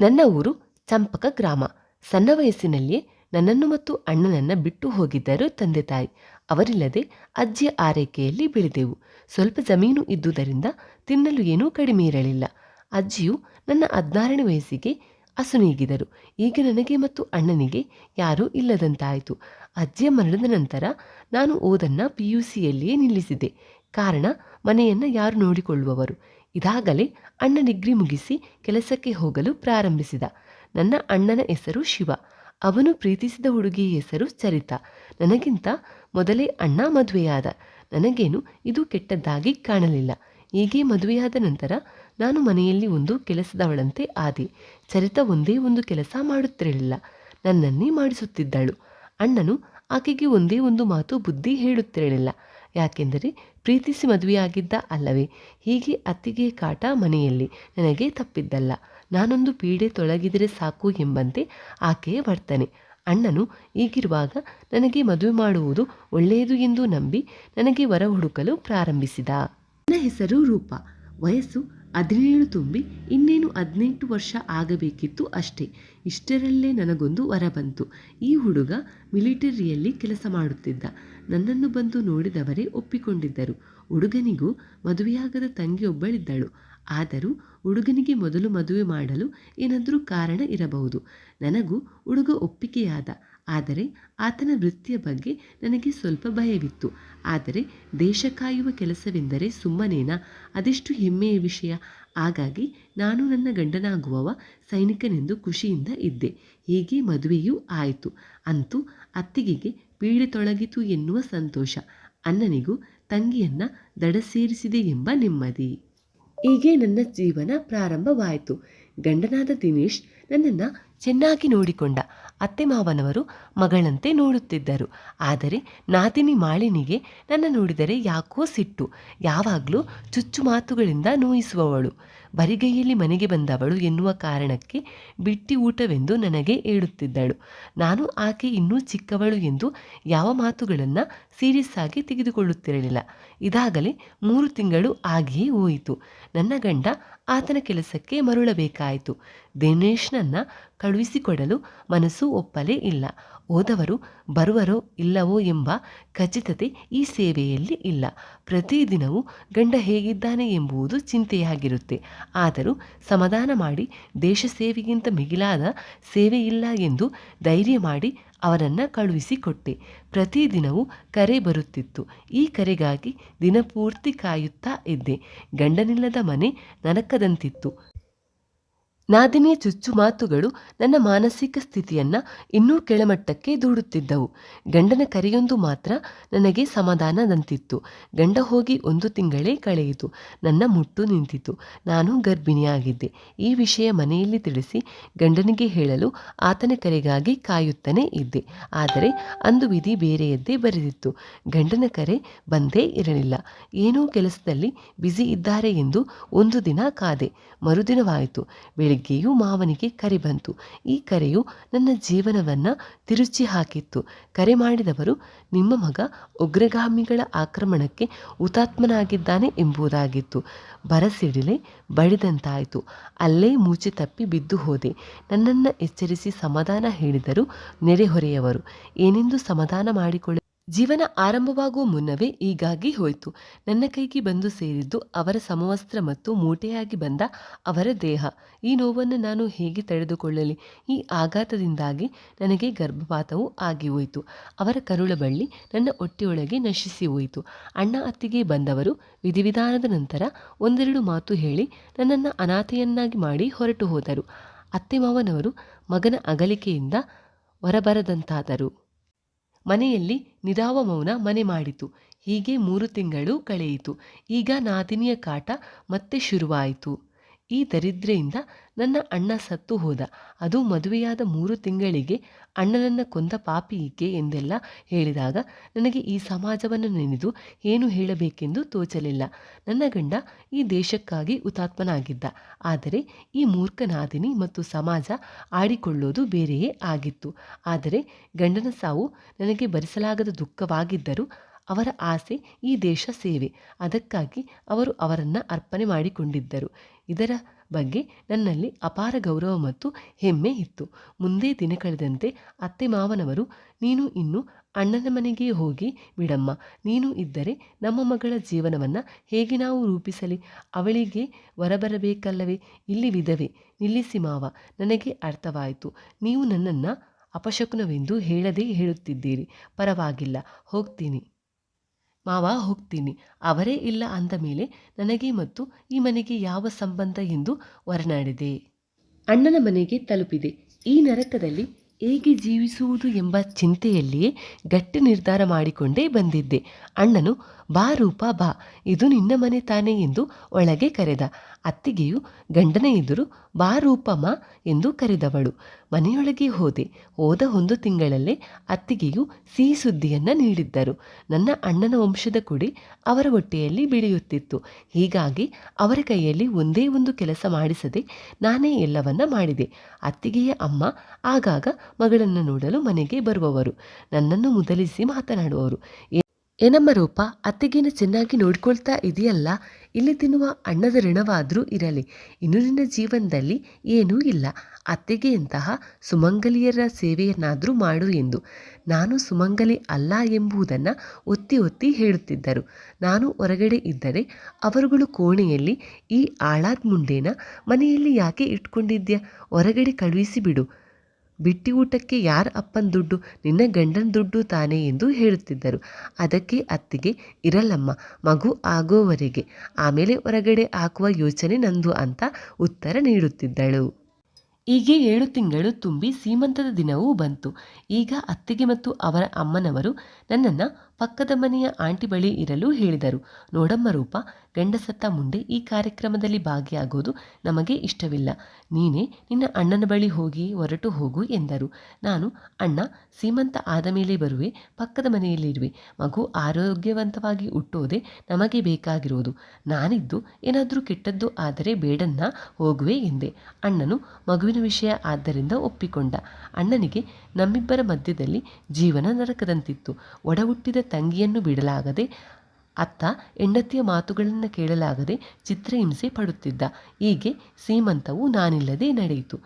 ನನ್ನ ಊರು ಚಂಪಕ ಗ್ರಾಮ. ಸಣ್ಣ ವಯಸ್ಸಿನಲ್ಲಿಯೇ ನನ್ನನ್ನು ಮತ್ತು ಅಣ್ಣನನ್ನು ಬಿಟ್ಟು ಹೋಗಿದ್ದರು ತಂದೆ ತಾಯಿ. ಅವರಿಲ್ಲದೆ ಅಜ್ಜಿಯ ಆರೈಕೆಯಲ್ಲಿ ಬೆಳೆದೆವು. ಸ್ವಲ್ಪ ಜಮೀನು ಇದ್ದುದರಿಂದ ತಿನ್ನಲು ಏನೂ ಕಡಿಮೆ ಇರಲಿಲ್ಲ. ಅಜ್ಜಿಯು ನನ್ನ ಹದಿನಾರನೇ ವಯಸ್ಸಿಗೆ ಅಸುನೀಗಿದರು ಈಗ ನನಗೆ ಮತ್ತು ಅಣ್ಣನಿಗೆ ಯಾರೂ ಇಲ್ಲದಂತಾಯಿತು. ಅಜ್ಜಿಯ ಮರಣದ ನಂತರ ನಾನು ಓದನ್ನು ಪಿ ಯು ನಿಲ್ಲಿಸಿದೆ. ಕಾರಣ ಮನೆಯನ್ನು ಯಾರು ನೋಡಿಕೊಳ್ಳುವವರು? ಇದಾಗಲೇ ಅಣ್ಣ ಡಿಗ್ರಿ ಮುಗಿಸಿ ಕೆಲಸಕ್ಕೆ ಹೋಗಲು ಪ್ರಾರಂಭಿಸಿದ. ನನ್ನ ಅಣ್ಣನ ಹೆಸರು ಶಿವ. ಅವನು ಪ್ರೀತಿಸಿದ ಹುಡುಗಿಯ ಹೆಸರು ಚರಿತಾ. ನನಗಿಂತ ಮೊದಲೇ ಅಣ್ಣ ಮದುವೆಯಾದ. ನನಗೇನು ಇದು ಕೆಟ್ಟದ್ದಾಗಿ ಕಾಣಲಿಲ್ಲ. ಹೀಗೆ ಮದುವೆಯಾದ ನಂತರ ನಾನು ಮನೆಯಲ್ಲಿ ಒಂದು ಕೆಲಸದವಳಂತೆ ಆದೆ. ಚರಿತ ಒಂದೇ ಒಂದು ಕೆಲಸ ಮಾಡುತ್ತಿರಲಿಲ್ಲ. ನನ್ನನ್ನೇ ಮಾಡಿಸುತ್ತಿದ್ದಳು. ಅಣ್ಣನು ಆಕೆಗೆ ಒಂದೇ ಒಂದು ಮಾತು ಬುದ್ಧಿ ಹೇಳುತ್ತಿರಲಿಲ್ಲ. ಯಾಕೆಂದರೆ ಪ್ರೀತಿಸಿ ಮದುವೆಯಾಗಿದ್ದ ಅಲ್ಲವೇ? ಹೀಗೆ ಅತ್ತಿಗೆ ಕಾಟ ಮನೆಯಲ್ಲಿ. ನನಗೆ ತಪ್ಪಿದ್ದಲ್ಲ. ನಾನೊಂದು ಪೀಡೆ ತೊಳಗಿದರೆ ಸಾಕು ಎಂಬಂತೆ ಆಕೆಯ ವರ್ತನೆ. ಅಣ್ಣನು ಈಗಿರುವಾಗ ನನಗೆ ಮದುವೆ ಮಾಡುವುದು ಒಳ್ಳೆಯದು ಎಂದು ನಂಬಿ ನನಗೆ ವರ ಹುಡುಕಲು ಪ್ರಾರಂಭಿಸಿದ. ನನ್ನ ಹೆಸರು ರೂಪ. ವಯಸ್ಸು ಹದಿನೇಳು ತುಂಬಿ ಇನ್ನೇನು ಹದಿನೆಂಟು ವರ್ಷ ಆಗಬೇಕಿತ್ತು ಅಷ್ಟೇ. ಇಷ್ಟರಲ್ಲೇ ನನಗೊಂದು ವರ ಬಂತು. ಈ ಹುಡುಗ ಮಿಲಿಟರಿಯಲ್ಲಿ ಕೆಲಸ ಮಾಡುತ್ತಿದ್ದ. ನನ್ನನ್ನು ಬಂದು ನೋಡಿದವರೇ ಒಪ್ಪಿಕೊಂಡಿದ್ದರು. ಹುಡುಗನಿಗೂ ಮದುವೆಯಾಗದ ತಂಗಿಯೊಬ್ಬಳಿದ್ದಳು ಆದರೂ ಹುಡುಗನಿಗೆ ಮೊದಲು ಮದುವೆ ಮಾಡಲು ಏನಾದರೂ ಕಾರಣ ಇರಬಹುದು. ನನಗೂ ಹುಡುಗ ಒಪ್ಪಿಗೆಯಾದ. ಆದರೆ ಆತನ ವೃತ್ತಿಯ ಬಗ್ಗೆ ನನಗೆ ಸ್ವಲ್ಪ ಭಯವಿತ್ತು. ಆದರೆ ದೇಶ ಕಾಯುವ ಕೆಲಸವೆಂದರೆ ಸುಮ್ಮನೇನಾ? ಅದೆಷ್ಟು ಹೆಮ್ಮೆಯ ವಿಷಯ. ಹಾಗಾಗಿ ನಾನು ನನ್ನ ಗಂಡನಾಗುವವ ಸೈನಿಕನೆಂದು ಖುಷಿಯಿಂದ ಇದ್ದೆ. ಹೀಗೆ ಮದುವೆಯೂ ಆಯಿತು. ಅಂತೂ ಅತ್ತಿಗೆಗೆ ಪೀಡೆ ತೊಳಗಿತು ಎನ್ನುವ ಸಂತೋಷ. ಅಣ್ಣನಿಗೂ ತಂಗಿಯನ್ನ ದಡ ಸೇರಿಸಿದೆ ಎಂಬ ನೆಮ್ಮದಿ. ಹೀಗೆ ನನ್ನ ಜೀವನ ಪ್ರಾರಂಭವಾಯಿತು. ಗಂಡನಾದ ದಿನೇಶ್ ನನ್ನನ್ನು ಚೆನ್ನಾಗಿ ನೋಡಿಕೊಂಡ. ಅತ್ತೆ ಮಾವನವರು ಮಗಳಂತೆ ನೋಡುತ್ತಿದ್ದರು. ಆದರೆ ನಾತಿನಿ ಮಾಳಿನಿಗೆ ನನ್ನ ನೋಡಿದರೆ ಯಾಕೋ ಸಿಟ್ಟು. ಯಾವಾಗಲೂ ಚುಚ್ಚು ಮಾತುಗಳಿಂದ ನೋಯಿಸುವವಳು. ಬರಿಗೈಯಲ್ಲಿ ಮನೆಗೆ ಬಂದವಳು ಎನ್ನುವ ಕಾರಣಕ್ಕೆ ಬಿಟ್ಟಿ ಊಟವೆಂದು ನನಗೆ ಹೇಳುತ್ತಿದ್ದಳು. ನಾನು ಆಕೆ ಇನ್ನೂ ಚಿಕ್ಕವಳು ಎಂದು ಯಾವ ಮಾತುಗಳನ್ನು ಸೀರಿಯಸ್ ಆಗಿ ತೆಗೆದುಕೊಳ್ಳುತ್ತಿರಲಿಲ್ಲ. ಇದಾಗಲೇ ಮೂರು ತಿಂಗಳು ಆಗಿಯೇ ಹೋಯಿತು. ನನ್ನ ಗಂಡ ಆತನ ಕೆಲಸಕ್ಕೆ ಮರಳಬೇಕಾಯಿತು. ದಿನೇಶ್ನನ್ನು ಕಳುಹಿಸಿಕೊಡಲು ಮನಸ್ಸು ಒಪ್ಪಲೇ ಇಲ್ಲ. ಹೋದವರು ಬರುವರೋ ಇಲ್ಲವೋ ಎಂಬ ಖಚಿತತೆ ಈ ಸೇವೆಯಲ್ಲಿ ಇಲ್ಲ. ಪ್ರತಿದಿನವೂ ಗಂಡ ಹೇಗಿದ್ದಾನೆ ಎಂಬುದು ಚಿಂತೆಯಾಗಿರುತ್ತೆ. ಆದರೂ ಸಮಾಧಾನ ಮಾಡಿ ದೇಶ ಸೇವೆಗಿಂತ ಮಿಗಿಲಾದ ಸೇವೆ ಇಲ್ಲ ಎಂದು ಧೈರ್ಯ ಮಾಡಿ ಅವರನ್ನು ಕಳುಹಿಸಿಕೊಟ್ಟೆ. ಪ್ರತಿದಿನವೂ ಕರೆ ಬರುತ್ತಿತ್ತು. ಈ ಕರೆಗಾಗಿ ದಿನಪೂರ್ತಿ ಕಾಯುತ್ತಾ ಇದ್ದೆ. ಗಂಡನಿಲ್ಲದ ಮನೆ ನರಕದಂತಿತ್ತು ನಾದಿನಿಯ ಚುಚ್ಚು ಮಾತುಗಳು ನನ್ನ ಮಾನಸಿಕ ಸ್ಥಿತಿಯನ್ನ ಇನ್ನೂ ಕೆಳಮಟ್ಟಕ್ಕೆ ದೂಡುತ್ತಿದ್ದವು. ಗಂಡನ ಕರೆಯೊಂದು ಮಾತ್ರ ನನಗೆ ಸಮಾಧಾನದಂತಿತ್ತು ಗಂಡ ಹೋಗಿ ಒಂದು ತಿಂಗಳೇ ಕಳೆಯಿತು. ನನ್ನ ಮುಟ್ಟು ನಿಂತಿತು. ನಾನು ಗರ್ಭಿಣಿಯಾಗಿದ್ದೆ. ಈ ವಿಷಯ ಮನೆಯಲ್ಲಿ ತಿಳಿಸಿ ಗಂಡನಿಗೆ ಹೇಳಲು ಆತನ ಕರೆಗಾಗಿ ಕಾಯುತ್ತಲೇ ಇದ್ದೆ. ಆದರೆ ಅಂದು ವಿಧಿ ಬೇರೆಯದ್ದೇ ಬರೆದಿತ್ತು. ಗಂಡನ ಕರೆ ಬಂದೇ ಇರಲಿಲ್ಲ. ಏನೋ ಕೆಲಸದಲ್ಲಿ ಬ್ಯುಸಿ ಇದ್ದಾರೆ ಎಂದು ಒಂದು ದಿನ ಕಾದೆ. ಮರುದಿನವಾಯಿತು. ಬೆಳಿಗ್ಗೆಯೂ ಮಾವನಿಗೆ ಕರೆ ಬಂತು. ಈ ಕರೆಯು ನನ್ನ ಜೀವನವನ್ನು ತಿರುಚಿ ಹಾಕಿತ್ತು. ಕರೆ ಮಾಡಿದವರು, ನಿಮ್ಮ ಮಗ ಉಗ್ರಗಾಮಿಗಳ ಆಕ್ರಮಣಕ್ಕೆ ಹುತಾತ್ಮನಾಗಿದ್ದಾನೆ ಎಂಬುದಾಗಿತ್ತು. ಬರಸಿಡಿಲೆ ಬಡಿದಂತಾಯಿತು. ಅಲ್ಲೇ ಮೂಚೆ ತಪ್ಪಿ ಬಿದ್ದು ಹೋದೆ. ನನ್ನನ್ನು ಎಚ್ಚರಿಸಿ ಸಮಾಧಾನ ಹೇಳಿದರು ನೆರೆಹೊರೆಯವರು. ಏನೆಂದು ಸಮಾಧಾನ ಮಾಡಿಕೊಳ್ಳ ಜೀವನ ಆರಂಭವಾಗುವ ಮುನ್ನವೇ ಹೀಗಾಗಿ ಹೋಯಿತು. ನನ್ನ ಕೈಗೆ ಬಂದು ಸೇರಿದ್ದು ಅವರ ಸಮವಸ್ತ್ರ ಮತ್ತು ಮೂಟೆಯಾಗಿ ಬಂದ ಅವರ ದೇಹ. ಈ ನೋವನ್ನು ನಾನು ಹೇಗೆ ತಡೆದುಕೊಳ್ಳಲಿ? ಈ ಆಘಾತದಿಂದಾಗಿ ನನಗೆ ಗರ್ಭಪಾತವು ಆಗಿ ಹೋಯಿತು. ಅವರ ಕರುಳ ಬಳ್ಳಿ ನನ್ನ ಹೊಟ್ಟೆಯೊಳಗೆ ನಶಿಸಿ ಹೋಯಿತು. ಅಣ್ಣ ಅತ್ತಿಗೆ ಬಂದವರು ವಿಧಿವಿಧಾನದ ನಂತರ ಒಂದೆರಡು ಮಾತು ಹೇಳಿ ನನ್ನನ್ನು ಅನಾಥೆಯನ್ನಾಗಿ ಮಾಡಿ ಹೊರಟು ಹೋದರು. ಅತ್ತೆ ಮಾವನವರು ಮಗನ ಅಗಲಿಕೆಯಿಂದ ಹೊರಬರದಂತಾದರು. ಮನೆಯಲ್ಲಿ ನಿಧಾವ ಮೌನ ಮನೆ ಮಾಡಿತು. ಹೀಗೆ ಮೂರು ತಿಂಗಳು ಕಳೆಯಿತು. ಈಗ ನಾದಿನಿಯ ಕಾಟ ಮತ್ತೆ ಶುರುವಾಯಿತು. ಈ ದರಿದ್ರೆಯಿಂದ ನನ್ನ ಅಣ್ಣ ಸತ್ತು ಹೋದ. ಅದು ಮದುವೆಯಾದ ಮೂರು ತಿಂಗಳಿಗೆ ಅಣ್ಣನನ್ನು ಕೊಂದ ಪಾಪಿ ಈಕೆ ಎಂದೆಲ್ಲ ಹೇಳಿದಾಗ ನನಗೆ ಈ ಸಮಾಜವನ್ನು ನೆನೆದು ಏನು ಹೇಳಬೇಕೆಂದು ತೋಚಲಿಲ್ಲ. ನನ್ನ ಗಂಡ ಈ ದೇಶಕ್ಕಾಗಿ ಹುತಾತ್ಮನಾಗಿದ್ದ. ಆದರೆ ಈ ಮೂರ್ಖನಾದಿನಿ ಮತ್ತು ಸಮಾಜ ಆಡಿಕೊಳ್ಳೋದು ಬೇರೆಯೇ ಆಗಿತ್ತು. ಆದರೆ ಗಂಡನ ಸಾವು ನನಗೆ ಭರಿಸಲಾಗದ ದುಃಖವಾಗಿದ್ದರೂ ಅವರ ಆಸೆ ಈ ದೇಶ ಸೇವೆ. ಅದಕ್ಕಾಗಿ ಅವರು ಅವರನ್ನು ಅರ್ಪಣೆ ಮಾಡಿಕೊಂಡಿದ್ದರು. ಇದರ ಬಗ್ಗೆ ನನ್ನಲ್ಲಿ ಅಪಾರ ಗೌರವ ಮತ್ತು ಹೆಮ್ಮೆ ಇತ್ತು. ಮುಂದೆ ದಿನ ಕಳೆದಂತೆ ಅತ್ತೆ ಮಾವನವರು, ನೀನು ಇನ್ನು ಅಣ್ಣನ ಮನೆಗೆ ಹೋಗಿ ಬಿಡಮ್ಮ. ನೀನು ಇದ್ದರೆ ನಮ್ಮ ಮಗಳ ಜೀವನವನ್ನು ಹೇಗೆ ನಾವು ರೂಪಿಸಲಿ? ಅವಳಿಗೆ ಹೊರಬರಬೇಕಲ್ಲವೇ? ಇಲ್ಲಿ ವಿಧವೆ, ನಿಲ್ಲಿಸಿ ಮಾವ, ನನಗೆ ಅರ್ಥವಾಯಿತು. ನೀವು ನನ್ನನ್ನು ಅಪಶಕುನವೆಂದು ಹೇಳದೇ ಹೇಳುತ್ತಿದ್ದೀರಿ. ಪರವಾಗಿಲ್ಲ, ಹೋಗ್ತೀನಿ. ಮಾವ ಹೋಗ್ತೀನಿ. ಅವರೇ ಇಲ್ಲ ಅಂದ ಮೇಲೆ ನನಗೆ ಮತ್ತು ಈ ಮನೆಗೆ ಯಾವ ಸಂಬಂಧ ಎಂದು ಹೊರನಾಡಿದೆ ಅಣ್ಣನ ಮನೆಗೆ ತಲುಪಿದೆ. ಈ ನರಕದಲ್ಲಿ ಹೇಗೆ ಜೀವಿಸುವುದು ಎಂಬ ಚಿಂತೆಯಲ್ಲಿಯೇ ಗಟ್ಟಿ ನಿರ್ಧಾರ ಮಾಡಿಕೊಂಡೇ ಬಂದಿದ್ದೆ. ಅಣ್ಣನು, ಬಾ ರೂಪ, ಬಾ. ಇದು ನಿನ್ನ ಮನೆ ತಾನೇ ಎಂದು ಒಳಗೆ ಕರೆದ. ಅತ್ತಿಗೆಯು ಗಂಡನ ಎದುರು, ಬಾ ರೂಪಮ್ಮ ಎಂದು ಕರೆದವಳು. ಮನೆಯೊಳಗೆ ಹೋದೆ. ಹೋದ ಒಂದು ತಿಂಗಳಲ್ಲೇ ಅತ್ತಿಗೆಯು ಸಿಹಿ ಸುದ್ದಿಯನ್ನು ನೀಡಿದ್ದರು. ನನ್ನ ಅಣ್ಣನ ವಂಶದ ಕುಡಿ ಅವರ ಹೊಟ್ಟೆಯಲ್ಲಿ ಬೆಳೆಯುತ್ತಿತ್ತು. ಹೀಗಾಗಿ ಅವರ ಕೈಯಲ್ಲಿ ಒಂದೇ ಒಂದು ಕೆಲಸ ಮಾಡಿಸದೆ ನಾನೇ ಎಲ್ಲವನ್ನ ಮಾಡಿದೆ. ಅತ್ತಿಗೆಯ ಅಮ್ಮ ಆಗಾಗ ಮಗಳನ್ನು ನೋಡಲು ಮನೆಗೆ ಬರುವವರು. ನನ್ನನ್ನು ಮುದಲಿಸಿ ಮಾತನಾಡುವವರು. ಏನಮ್ಮ ರೂಪ, ಅತ್ತೆಗೇನ ಚೆನ್ನಾಗಿ ನೋಡ್ಕೊಳ್ತಾ ಇದೆಯಲ್ಲ? ಇಲ್ಲಿ ತಿನ್ನುವ ಅಣ್ಣದ ಋಣವಾದರೂ ಇರಲಿ. ಇನ್ನು ನಿನ್ನ ಜೀವನದಲ್ಲಿ ಏನೂ ಇಲ್ಲ. ಅತ್ತಿಗೆಯಂತಹ ಸುಮಂಗಲಿಯರ ಸೇವೆಯನ್ನಾದರೂ ಮಾಡು ಎಂದು. ನಾನು ಸುಮಂಗಲಿ ಅಲ್ಲ ಎಂಬುದನ್ನು ಒತ್ತಿ ಒತ್ತಿ ಹೇಳುತ್ತಿದ್ದರು. ನಾನು ಹೊರಗಡೆ ಇದ್ದರೆ ಅವರುಗಳು ಕೋಣೆಯಲ್ಲಿ ಈ ಆಳಾದ ಮುಂಡೇನ ಮನೆಯಲ್ಲಿ ಯಾಕೆ ಇಟ್ಕೊಂಡಿದ್ಯಾ? ಹೊರಗಡೆ ಕಳುಹಿಸಿ ಬಿಡು ಬಿಟ್ಟಿ ಊಟಕ್ಕೆ ಯಾರ ಅಪ್ಪನ ದುಡ್ಡು? ನಿನ್ನ ಗಂಡನ ದುಡ್ಡು ತಾನೇ ಎಂದು ಹೇಳುತ್ತಿದ್ದರು. ಅದಕ್ಕೆ ಅತ್ತಿಗೆ, ಇರಲ್ಲಮ್ಮ, ಮಗು ಆಗೋವರೆಗೆ. ಆಮೇಲೆ ಹೊರಗಡೆ ಹಾಕುವ ಯೋಚನೆ ನಂದು ಅಂತ ಉತ್ತರ ನೀಡುತ್ತಿದ್ದಳು. ಹೀಗೆ ಏಳು ತಿಂಗಳು ತುಂಬಿ ಸೀಮಂತದ ದಿನವೂ ಬಂತು. ಈಗ ಅತ್ತಿಗೆ ಮತ್ತು ಅವರ ಅಮ್ಮನವರು ನನ್ನನ್ನು ಪಕ್ಕದ ಮನೆಯ ಆಂಟಿ ಬಳಿ ಇರಲು ಹೇಳಿದರು. ನೋಡಮ್ಮ ರೂಪ, ಗಂಡಸತ್ತ ಮುಂದೆ ಈ ಕಾರ್ಯಕ್ರಮದಲ್ಲಿ ಭಾಗಿಯಾಗೋದು ನಮಗೆ ಇಷ್ಟವಿಲ್ಲ. ನೀನೇ ನಿನ್ನ ಅಣ್ಣನ ಬಳಿ ಹೋಗಿ ಹೊರಟು ಹೋಗು ಎಂದರು. ನಾನು, ಅಣ್ಣ, ಸೀಮಂತ ಆದ ಮೇಲೆ ಬರುವೆ, ಪಕ್ಕದ ಮನೆಯಲ್ಲಿರುವೆ. ಮಗು ಆರೋಗ್ಯವಂತವಾಗಿ ಹುಟ್ಟೋದೆ ನಮಗೆ ಬೇಕಾಗಿರೋದು. ನಾನಿದ್ದು ಏನಾದರೂ ಕೆಟ್ಟದ್ದು ಆದರೆ ಬೇಡನ್ನ ಹೋಗುವೆ ಎಂದೆ. ಅಣ್ಣನು ಮಗುವಿನ ವಿಷಯ ಆದ್ದರಿಂದ ಒಪ್ಪಿಕೊಂಡ. ಅಣ್ಣನಿಗೆ ನಮ್ಮಿಬ್ಬರ ಮಧ್ಯದಲ್ಲಿ ಜೀವನ ನರಕದಂತಿತ್ತು. ಒಡ ಹುಟ್ಟಿದ ತಂಗಿಯನ್ನು ಬಿಡಲಾಗದೆ ಅತ್ತ ಹೆಂಡತಿಯ ಮಾತುಗಳನ್ನು ಕೇಳಲಾಗದೆ ಚಿತ್ರಹಿಂಸೆ ಪಡುತ್ತಿದ್ದ. ಹೀಗೆ ಸೀಮಂತವು ನಾನಿಲ್ಲದೆ ನಡೆಯಿತು.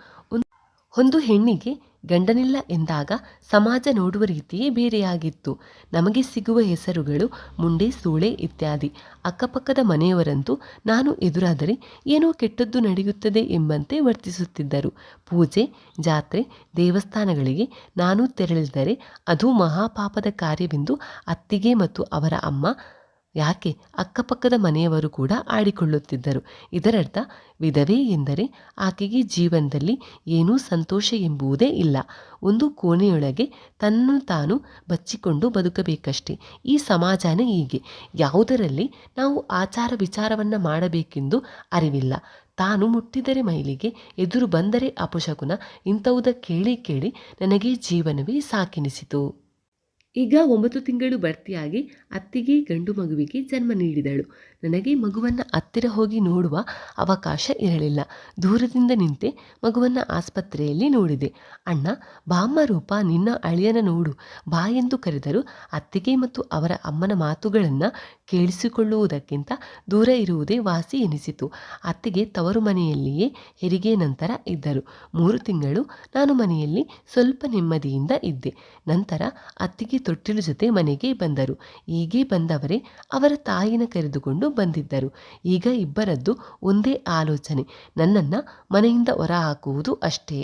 ಒಂದು ಹೆಣ್ಣಿಗೆ ಗಂಡನಿಲ್ಲ ಎಂದಾಗ ಸಮಾಜ ನೋಡುವ ರೀತಿಯೇ ಬೇರೆಯಾಗಿತ್ತು. ನಮಗೆ ಸಿಗುವ ಹೆಸರುಗಳು ಮುಂಡೆ, ಸೂಳೆ ಇತ್ಯಾದಿ. ಅಕ್ಕಪಕ್ಕದ ಮನೆಯವರಂತೂ ನಾನು ಎದುರಾದರೆ ಏನೋ ಕೆಟ್ಟದ್ದು ನಡೆಯುತ್ತದೆ ಎಂಬಂತೆ ವರ್ತಿಸುತ್ತಿದ್ದರು. ಪೂಜೆ, ಜಾತ್ರೆ, ದೇವಸ್ಥಾನಗಳಿಗೆ ನಾನು ತೆರಳಿದರೆ ಅದು ಮಹಾಪಾಪದ ಕಾರ್ಯವೆಂದು ಅತ್ತಿಗೆ ಮತ್ತು ಅವರ ಅಮ್ಮ ಯಾಕೆ ಅಕ್ಕಪಕ್ಕದ ಮನೆಯವರು ಕೂಡ ಆಡಿಕೊಳ್ಳುತ್ತಿದ್ದರು. ಇದರರ್ಥ, ವಿಧವೆ ಎಂದರೆ ಆಕೆಗೆ ಜೀವನದಲ್ಲಿ ಏನೂ ಸಂತೋಷ ಎಂಬುವುದೇ ಇಲ್ಲ. ಒಂದು ಕೋಣೆಯೊಳಗೆ ತನ್ನನ್ನು ತಾನು ಬಚ್ಚಿಕೊಂಡು ಬದುಕಬೇಕಷ್ಟೇ. ಈ ಸಮಾಜನೇ ಹೀಗೆ. ಯಾವುದರಲ್ಲಿ ನಾವು ಆಚಾರ ವಿಚಾರವನ್ನು ಮಾಡಬೇಕೆಂದು ಅರಿವಿಲ್ಲ. ತಾನು ಮುಟ್ಟಿದರೆ ಮೈಲಿಗೆ, ಎದುರು ಬಂದರೆ ಅಪಶಕುನ ಇಂಥವುದ ಕೇಳಿ ಕೇಳಿ ನನಗೆ ಜೀವನವೇ ಸಾಕೆನಿಸಿತು. ಈಗ ಒಂಬತ್ತು ತಿಂಗಳು ಭರ್ತಿಯಾಗಿ ಅತ್ತಿಗೆ ಗಂಡು ಮಗುವಿಗೆ ಜನ್ಮ ನೀಡಿದಳು. ನನಗೆ ಮಗುವನ್ನು ಹತ್ತಿರ ಹೋಗಿ ನೋಡುವ ಅವಕಾಶ ಇರಲಿಲ್ಲ. ದೂರದಿಂದ ನಿಂತೆ ಮಗುವನ್ನು ಆಸ್ಪತ್ರೆಯಲ್ಲಿ ನೋಡಿದೆ. ಅಣ್ಣ ಬಾಮ್ಮ ರೂಪ ನಿನ್ನ ಅಳಿಯನ ನೋಡು. ಬಾ ಎಂದು ಕರೆದರು. ಅತ್ತಿಗೆ ಮತ್ತು ಅವರ ಅಮ್ಮನ ಮಾತುಗಳನ್ನು ಕೇಳಿಸಿಕೊಳ್ಳುವುದಕ್ಕಿಂತ ದೂರ ಇರುವುದೇ ವಾಸಿ ಎನಿಸಿತು. ಅತ್ತಿಗೆ ತವರು ಮನೆಯಲ್ಲಿಯೇ ಹೆರಿಗೆ ನಂತರ ಇದ್ದರು. ಮೂರು ತಿಂಗಳು ನಾನು ಮನೆಯಲ್ಲಿ ಸ್ವಲ್ಪ ನೆಮ್ಮದಿಯಿಂದ ಇದ್ದೆ. ನಂತರ ಅತ್ತಿಗೆ ತೊಟ್ಟಿಲು ಜೊತೆ ಮನೆಗೆ ಬಂದರು. ಹೀಗೆ ಬಂದವರೇ ಅವರ ತಾಯಿನ ಕರೆದುಕೊಂಡು ಬಂದಿದ್ದರು. ಈಗ ಇಬ್ಬರದ್ದು ಒಂದೇ ಆಲೋಚನೆ. ನನ್ನನ್ನು ಮನೆಯಿಂದ ಹೊರಹಾಕುವುದು ಅಷ್ಟೇ.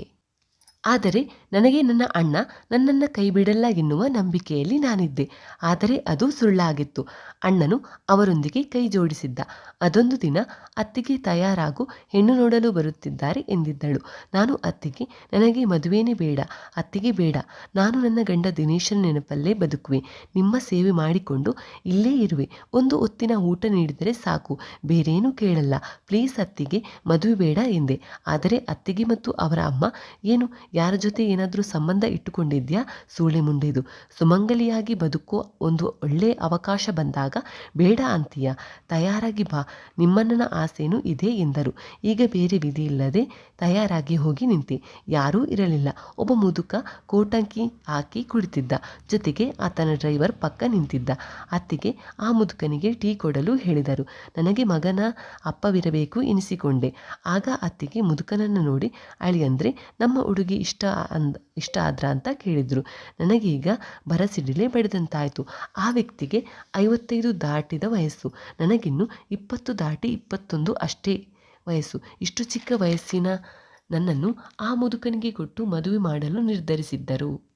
ಆದರೆ ನನಗೆ ನನ್ನ ಅಣ್ಣ ನನ್ನನ್ನು ಕೈ ಬಿಡಲ್ಲ ಎನ್ನುವ ನಂಬಿಕೆಯಲ್ಲಿ ನಾನಿದ್ದೆ. ಆದರೆ ಅದು ಸುಳ್ಳಾಗಿತ್ತು. ಅಣ್ಣನು ಅವರೊಂದಿಗೆ ಕೈ ಜೋಡಿಸಿದ್ದ. ಅದೊಂದು ದಿನ ಅತ್ತಿಗೆ ತಯಾರಾಗು ಹೆಣ್ಣು ನೋಡಲು ಬರುತ್ತಿದ್ದಾರೆ ಎಂದಿದ್ದಳು. ನಾನು ಅತ್ತಿಗೆ, ನನಗೆ ಮದುವೆನೇ ಬೇಡ, ಅತ್ತಿಗೆ ಬೇಡ. ನಾನು ನನ್ನ ಗಂಡ ದಿನೇಶನ ನೆನಪಲ್ಲೇ ಬದುಕುವೆ. ನಿಮ್ಮ ಸೇವೆ ಮಾಡಿಕೊಂಡು ಇಲ್ಲೇ ಇರುವೆ. ಒಂದು ಹೊತ್ತಿನ ಊಟ ನೀಡಿದರೆ ಸಾಕು. ಬೇರೇನೂ ಕೇಳಲ್ಲ. ಪ್ಲೀಸ್ ಅತ್ತಿಗೆ ಮದುವೆ ಬೇಡ ಎಂದೆ. ಆದರೆ ಅತ್ತಿಗೆ ಮತ್ತು ಅವರ ಅಮ್ಮ, ಏನು, ಯಾರ ಜೊತೆ ಏನಾದರೂ ಸಂಬಂಧ ಇಟ್ಟುಕೊಂಡಿದ್ಯಾ? ಸೂಳೆ ಮುಂಡೆದು. ಸುಮಂಗಲಿಯಾಗಿ ಬದುಕೋ ಒಂದು ಒಳ್ಳೆಯ ಅವಕಾಶ ಬಂದಾಗ ಬೇಡ ಅಂತೀಯ? ತಯಾರಾಗಿ ಬಾ. ನಿಮ್ಮಣ್ಣನ ಆಸೆನೂ ಇದೆ ಎಂದರು. ಈಗ ಬೇರೆ ವಿಧಿ ಇಲ್ಲದೆ ತಯಾರಾಗಿ ಹೋಗಿ ನಿಂತೆ. ಯಾರೂ ಇರಲಿಲ್ಲ. ಒಬ್ಬ ಮುದುಕ ಕೋಟಂಕಿ ಹಾಕಿ ಕುಳಿತಿದ್ದ. ಜೊತೆಗೆ ಆತನ ಡ್ರೈವರ್ ಪಕ್ಕ ನಿಂತಿದ್ದ. ಅತ್ತಿಗೆ ಆ ಮುದುಕನಿಗೆ ಟೀ ಕೊಡಲು ಹೇಳಿದರು. ನನಗೆ ಮಗನ ಅಪ್ಪವಿರಬೇಕು ಎನಿಸಿಕೊಂಡೆ. ಆಗ ಅತ್ತಿಗೆ ಮುದುಕನನ್ನು ನೋಡಿ ಅಳಿಯಂದ್ರೆ ನಮ್ಮ ಹುಡುಗಿ ಇಷ್ಟ ಇಷ್ಟ ಆದ್ರ ಅಂತ ಕೇಳಿದರು. ನನಗೀಗ ಬರಸಿಡಿಲೇ ಬಡಿದಂತಾಯಿತು ಆ ವ್ಯಕ್ತಿಗೆ ಐವತ್ತೈದು ದಾಟಿದ ವಯಸ್ಸು. ನನಗಿನ್ನು ಇಪ್ಪತ್ತು ದಾಟಿ ಇಪ್ಪತ್ತೊಂದು ಅಷ್ಟೇ ವಯಸ್ಸು. ಇಷ್ಟು ಚಿಕ್ಕ ವಯಸ್ಸಿನ ನನ್ನನ್ನು ಆ ಮುದುಕನಿಗೆ ಕೊಟ್ಟು ಮದುವೆ ಮಾಡಲು ನಿರ್ಧರಿಸಿದ್ದರು.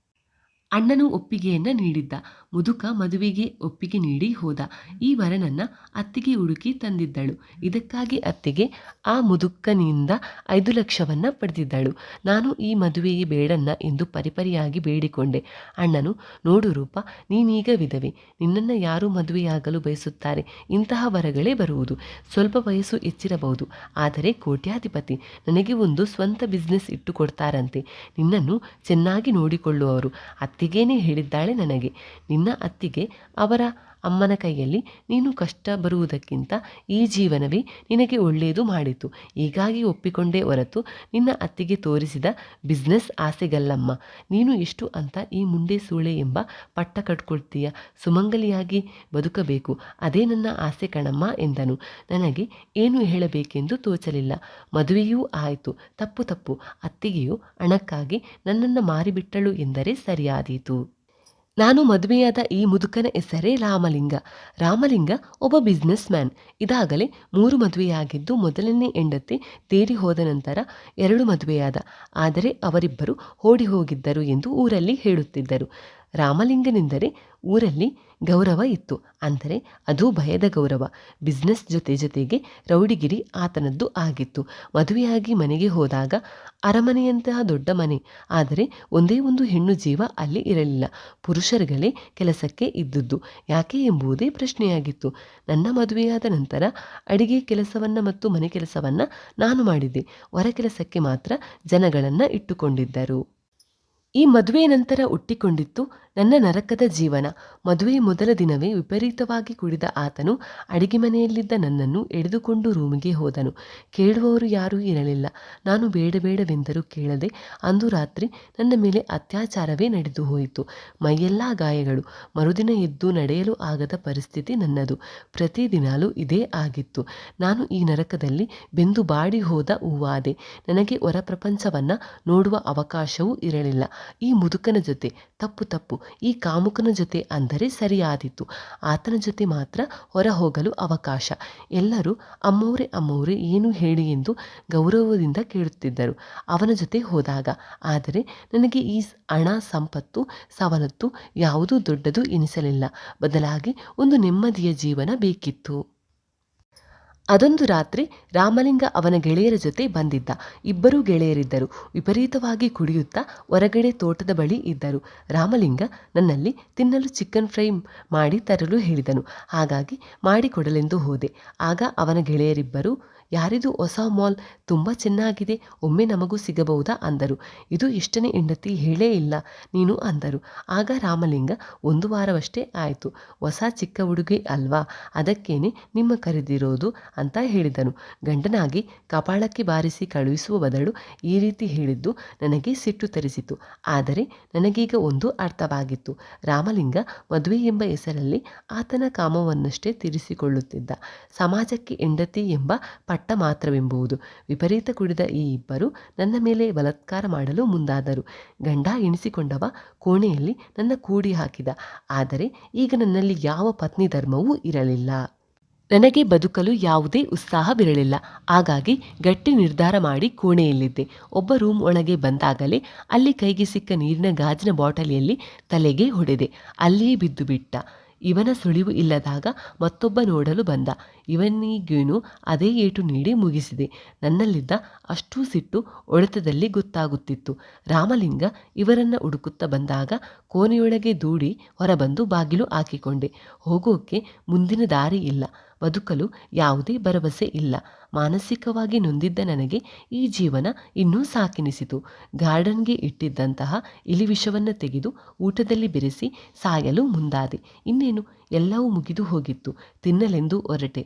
ಅಣ್ಣನು ಒಪ್ಪಿಗೆಯನ್ನ ನೀಡಿದ್ದ. ಮುದುಕ ಮದುವೆಗೆ ಒಪ್ಪಿಗೆ ನೀಡಿ ಹೋದ. ಈ ವರನನ್ನ ಅತ್ತಿಗೆ ಹುಡುಕಿ ತಂದಿದ್ದಳು. ಇದಕ್ಕಾಗಿ ಅತ್ತಿಗೆ ಆ ಮುದುಕನಿಂದ ಐದು ಲಕ್ಷವನ್ನ ಪಡೆದಿದ್ದಳು. ನಾನು ಈ ಮದುವೆಗೆ ಬೇಡನ್ನ ಎಂದು ಪರಿಪರಿಯಾಗಿ ಬೇಡಿಕೊಂಡೆ. ಅಣ್ಣನು, ನೋಡು ರೂಪ, ನೀನೀಗ ವಿಧವೆ. ನಿನ್ನನ್ನು ಯಾರು ಮದುವೆಯಾಗಲು ಬಯಸುತ್ತಾರೆ? ಇಂತಹ ವರಗಳೇ ಬರುವುದು. ಸ್ವಲ್ಪ ವಯಸ್ಸು ಹೆಚ್ಚಿರಬಹುದು. ಆದರೆ ಕೋಟ್ಯಾಧಿಪತಿ, ನನಗೆ ಒಂದು ಸ್ವಂತ ಬಿಸ್ನೆಸ್ ಇಟ್ಟುಕೊಡ್ತಾರಂತೆ ನಿನ್ನನ್ನು ಚೆನ್ನಾಗಿ ನೋಡಿಕೊಳ್ಳುವವರು. ಅತ್ತಿಗೇನೆ ಹೇಳಿದ್ದಾಳೆ ನನಗೆ. ನಿನ್ನ ಅತ್ತಿಗೆ ಅವರ ಅಮ್ಮನ ಕೈಯಲ್ಲಿ ನೀನು ಕಷ್ಟ ಬರುವುದಕ್ಕಿಂತ ಈ ಜೀವನವೇ ನಿನಗೆ ಒಳ್ಳೆಯದು ಮಾಡಿತು. ಹೀಗಾಗಿ ಒಪ್ಪಿಕೊಂಡೇ ಹೊರತು ನಿನ್ನ ಅತ್ತಿಗೆ ತೋರಿಸಿದ ಬಿಸ್ನೆಸ್ ಆಸೆಗಲ್ಲಮ್ಮ. ನೀನು ಎಷ್ಟು ಅಂತ ಈ ಮುಂಡೆ ಸೂಳೆ ಎಂಬ ಪಟ್ಟ ಕಟ್ಕೊಳ್ತೀಯ. ಸುಮಂಗಲಿಯಾಗಿ ಬದುಕಬೇಕು. ಅದೇ ನನ್ನ ಆಸೆ ಕಣಮ್ಮ ಎಂದನು. ನನಗೆ ಏನು ಹೇಳಬೇಕೆಂದು ತೋಚಲಿಲ್ಲ. ಮದುವೆಯೂ ಆಯಿತು. ತಪ್ಪು ತಪ್ಪು. ಅತ್ತಿಗೆಯು ಹಣಕ್ಕಾಗಿ ನನ್ನನ್ನು ಮಾರಿಬಿಟ್ಟಳು ಎಂದರೆ ಸರಿಯಾದೀತು. ನಾನು ಮದುವೆಯಾದ ಈ ಮುದುಕನ ಹೆಸರೇ ರಾಮಲಿಂಗ. ರಾಮಲಿಂಗ ಒಬ್ಬ ಬಿಸ್ನೆಸ್ ಮ್ಯಾನ್ ಇದಾಗಲೇ ಮೂರು ಮದುವೆಯಾಗಿದ್ದು ಮೊದಲನೇ ಹೆಂಡತಿ ತೇರಿ ಹೋದ ನಂತರ ಎರಡು ಮದುವೆಯಾದ. ಆದರೆ ಅವರಿಬ್ಬರು ಓಡಿ ಹೋಗಿದ್ದರು ಎಂದು ಊರಲ್ಲಿ ಹೇಳುತ್ತಿದ್ದರು. ರಾಮಲಿಂಗನೆಂದರೆ ಊರಲ್ಲಿ ಗೌರವ ಇತ್ತು. ಅಂದರೆ ಅದು ಭಯದ ಗೌರವ. ಬಿಸ್ನೆಸ್ ಜೊತೆ ಜೊತೆಗೆ ರೌಡಿಗಿರಿ ಆತನದ್ದು ಆಗಿತ್ತು. ಮದುವೆಯಾಗಿ ಮನೆಗೆ ಹೋದಾಗ ಅರಮನೆಯಂತಹ ದೊಡ್ಡ ಮನೆ. ಆದರೆ ಒಂದೇ ಒಂದು ಹೆಣ್ಣು ಜೀವ ಅಲ್ಲಿ ಇರಲಿಲ್ಲ. ಪುರುಷರುಗಳೇ ಕೆಲಸಕ್ಕೆ ಇದ್ದದ್ದು. ಯಾಕೆ ಎಂಬುದೇ ಪ್ರಶ್ನೆಯಾಗಿತ್ತು. ನನ್ನ ಮದುವೆಯಾದ ನಂತರ ಅಡಿಗೆ ಕೆಲಸವನ್ನು ಮತ್ತು ಮನೆ ಕೆಲಸವನ್ನು ನಾನು ಮಾಡಿದೆ ಹೊರ ಕೆಲಸಕ್ಕೆ ಮಾತ್ರ ಜನಗಳನ್ನು ಇಟ್ಟುಕೊಂಡಿದ್ದರು. ಈ ಮದುವೆ ನಂತರ ಹುಟ್ಟಿಕೊಂಡಿತ್ತು. ನನ್ನ ನರಕದ ಜೀವನ. ಮದುವೆ ಮೊದಲ ದಿನವೇ ವಿಪರೀತವಾಗಿ ಕುಡಿದ ಆತನು ಅಡಿಗೆ ಮನೆಯಲ್ಲಿದ್ದ ನನ್ನನ್ನು ಎಳೆದುಕೊಂಡು ರೂಮಿಗೆ ಹೋದನು. ಕೇಳುವವರು ಯಾರೂ ಇರಲಿಲ್ಲ. ನಾನು ಬೇಡ ಬೇಡವೆಂದರೂ ಕೇಳದೆ ಅಂದು ರಾತ್ರಿ ನನ್ನ ಮೇಲೆ ಅತ್ಯಾಚಾರವೇ ನಡೆದು ಹೋಯಿತು. ಮೈಯೆಲ್ಲ ಗಾಯಗಳು. ಮರುದಿನ ಎದ್ದು ನಡೆಯಲು ಆಗದ ಪರಿಸ್ಥಿತಿ ನನ್ನದು. ಪ್ರತಿದಿನಾಲೂ ಇದೇ ಆಗಿತ್ತು. ನಾನು ಈ ನರಕದಲ್ಲಿ ಬೆಂದು ಬಾಡಿ ಹೋದ ಹೂವಾದೆ. ನನಗೆ ಹೊರ ಪ್ರಪಂಚವನ್ನು ನೋಡುವ ಅವಕಾಶವೂ ಇರಲಿಲ್ಲ. ಈ ಮುದುಕನ ಜೊತೆ ತಪ್ಪು ತಪ್ಪು. ಈ ಕಾಮುಕನ ಜೊತೆ ಅಂದರೆ ಸರಿಯಾದೀತು. ಆತನ ಜೊತೆ ಮಾತ್ರ ಹೊರ ಹೋಗಲು ಅವಕಾಶ. ಎಲ್ಲರೂ ಅಮ್ಮೋರೆ ಅಮ್ಮೋರೆ ಏನು ಹೇಳಿ ಎಂದು ಗೌರವದಿಂದ ಕೇಳುತ್ತಿದ್ದರು. ಅವನ ಜೊತೆ ಹೋದಾಗ, ಆದರೆ ನನಗೆ ಈ ಹಣ, ಸಂಪತ್ತು, ಸವಲತ್ತು ಯಾವುದೂ ದೊಡ್ಡದು ಎನಿಸಲಿಲ್ಲ. ಬದಲಾಗಿ ಒಂದು ನೆಮ್ಮದಿಯ ಜೀವನ ಬೇಕಿತ್ತು. ಅದೊಂದು ರಾತ್ರಿ ರಾಮಲಿಂಗ ಅವನ ಗೆಳೆಯರ ಜೊತೆ ಬಂದಿದ್ದ. ಇಬ್ಬರೂ ಗೆಳೆಯರಿದ್ದರು. ವಿಪರೀತವಾಗಿ ಕುಡಿಯುತ್ತಾ ಹೊರಗಡೆ ತೋಟದ ಬಳಿ ಇದ್ದರು. ರಾಮಲಿಂಗ ನನ್ನಲ್ಲಿ ತಿನ್ನಲು ಚಿಕನ್ ಫ್ರೈ ಮಾಡಿ ತರಲು ಹೇಳಿದನು. ಹಾಗಾಗಿ ಮಾಡಿಕೊಡಲೆಂದು ಹೋದೆ. ಆಗ ಅವನ ಗೆಳೆಯರಿಬ್ಬರು ಯಾರಿದು ಹೊಸ ಮಾಲ್ ತುಂಬ ಚೆನ್ನಾಗಿದೆ, ಒಮ್ಮೆ ನಮಗೂ ಸಿಗಬಹುದಾ ಅಂದರು. ಇದು ಇಷ್ಟನೇ ಹೆಂಡತಿ ಹೇಳೇ ಇಲ್ಲ, ನೀನು ಅಂದರು. ಆಗ ರಾಮಲಿಂಗ, ಒಂದು ವಾರವಷ್ಟೇ ಆಯಿತು. ಹೊಸ ಚಿಕ್ಕ ಹುಡುಗಿ ಅಲ್ವಾ? ಅದಕ್ಕೇನೆ ನಿಮ್ಮ ಕರೆದಿರೋದು ಅಂತ ಹೇಳಿದನು. ಗಂಡನಾಗಿ ಕಪಾಳಕ್ಕೆ ಬಾರಿಸಿ ಕಳುಹಿಸುವ ಬದಲು ಈ ರೀತಿ ಹೇಳಿದ್ದು ನನಗೆ ಸಿಟ್ಟು ತರಿಸಿತು. ಆದರೆ ನನಗೀಗ ಒಂದು ಅರ್ಥವಾಗಿತ್ತು. ರಾಮಲಿಂಗ ಮದುವೆ ಎಂಬ ಹೆಸರಲ್ಲಿ ಆತನ ಕಾಮವನ್ನಷ್ಟೇ ತೀರಿಸಿಕೊಳ್ಳುತ್ತಿದ್ದ. ಸಮಾಜಕ್ಕೆ ಹೆಂಡತಿ ಎಂಬ ಮಾತ್ರವೆಂಬುದು ವಿಪರೀತ ಕುಡಿದ ಈ ಇಬ್ಬರು ನನ್ನ ಮೇಲೆ ಬಲತ್ಕಾರ ಮಾಡಲು ಮುಂದಾದರು. ಗಂಡ ಎಣಿಸಿಕೊಂಡವ ಕೋಣೆಯಲ್ಲಿ ನನ್ನ ಕೂಡಿ ಹಾಕಿದ. ಆದರೆ ಈಗ ನನ್ನಲ್ಲಿ ಯಾವ ಪತ್ನಿ ಧರ್ಮವೂ ಇರಲಿಲ್ಲ. ನನಗೆ ಬದುಕಲು ಯಾವುದೇ ಉತ್ಸಾಹವಿರಲಿಲ್ಲ ಹಾಗಾಗಿ ಗಟ್ಟಿ ನಿರ್ಧಾರ ಮಾಡಿ ಕೋಣೆಯಲ್ಲಿದ್ದೆ. ಒಬ್ಬ ರೂಮ್ ಒಳಗೆ ಬಂದಾಗಲೇ ಅಲ್ಲಿ ಕೈಗೆ ಸಿಕ್ಕ ನೀರಿನ ಗಾಜಿನ ಬಾಟಲಿಯಲ್ಲಿ ತಲೆಗೆ ಹೊಡೆದೆ. ಅಲ್ಲಿಯೇ ಬಿದ್ದು ಬಿಟ್ಟ ಇವನ ಸುಳಿವು ಇಲ್ಲದಾಗ ಮತ್ತೊಬ್ಬ ನೋಡಲು ಬಂದ. ಇವನಿಗೇನು ಅದೇ ಏಟು ನೀಡಿ ಮುಗಿಸಿದೆ. ನನ್ನಲ್ಲಿದ್ದ ಅಷ್ಟೂ ಸಿಟ್ಟು ಒಡೆತದಲ್ಲಿ ಗೊತ್ತಾಗುತ್ತಿತ್ತು. ರಾಮಲಿಂಗ ಇವರನ್ನು ಹುಡುಕುತ್ತಾ ಬಂದಾಗ ಕೋಣೆಯೊಳಗೆ ದೂಡಿ ಹೊರಬಂದು ಬಾಗಿಲು ಹಾಕಿಕೊಂಡೆ. ಹೋಗೋಕೆ ಮುಂದಿನ ದಾರಿ ಇಲ್ಲ. ಬದುಕಲು ಯಾವುದೇ ಭರವಸೆ ಇಲ್ಲ. ಮಾನಸಿಕವಾಗಿ ನೊಂದಿದ್ದ ನನಗೆ ಈ ಜೀವನ ಇನ್ನೂ ಸಾಕೆನಿಸಿತು. ಗಾರ್ಡನ್ಗೆ ಇಟ್ಟಿದ್ದಂತಹ ಇಲಿವಿಷವನ್ನು ತೆಗೆದು ಊಟದಲ್ಲಿ ಬೆರೆಸಿ ಸಾಯಲು ಮುಂದಾದೆ. ಇನ್ನೇನು? ಎಲ್ಲವೂ ಮುಗಿದು ಹೋಗಿತ್ತು. ತಿನ್ನಲೆಂದು ಹೊರಟೆ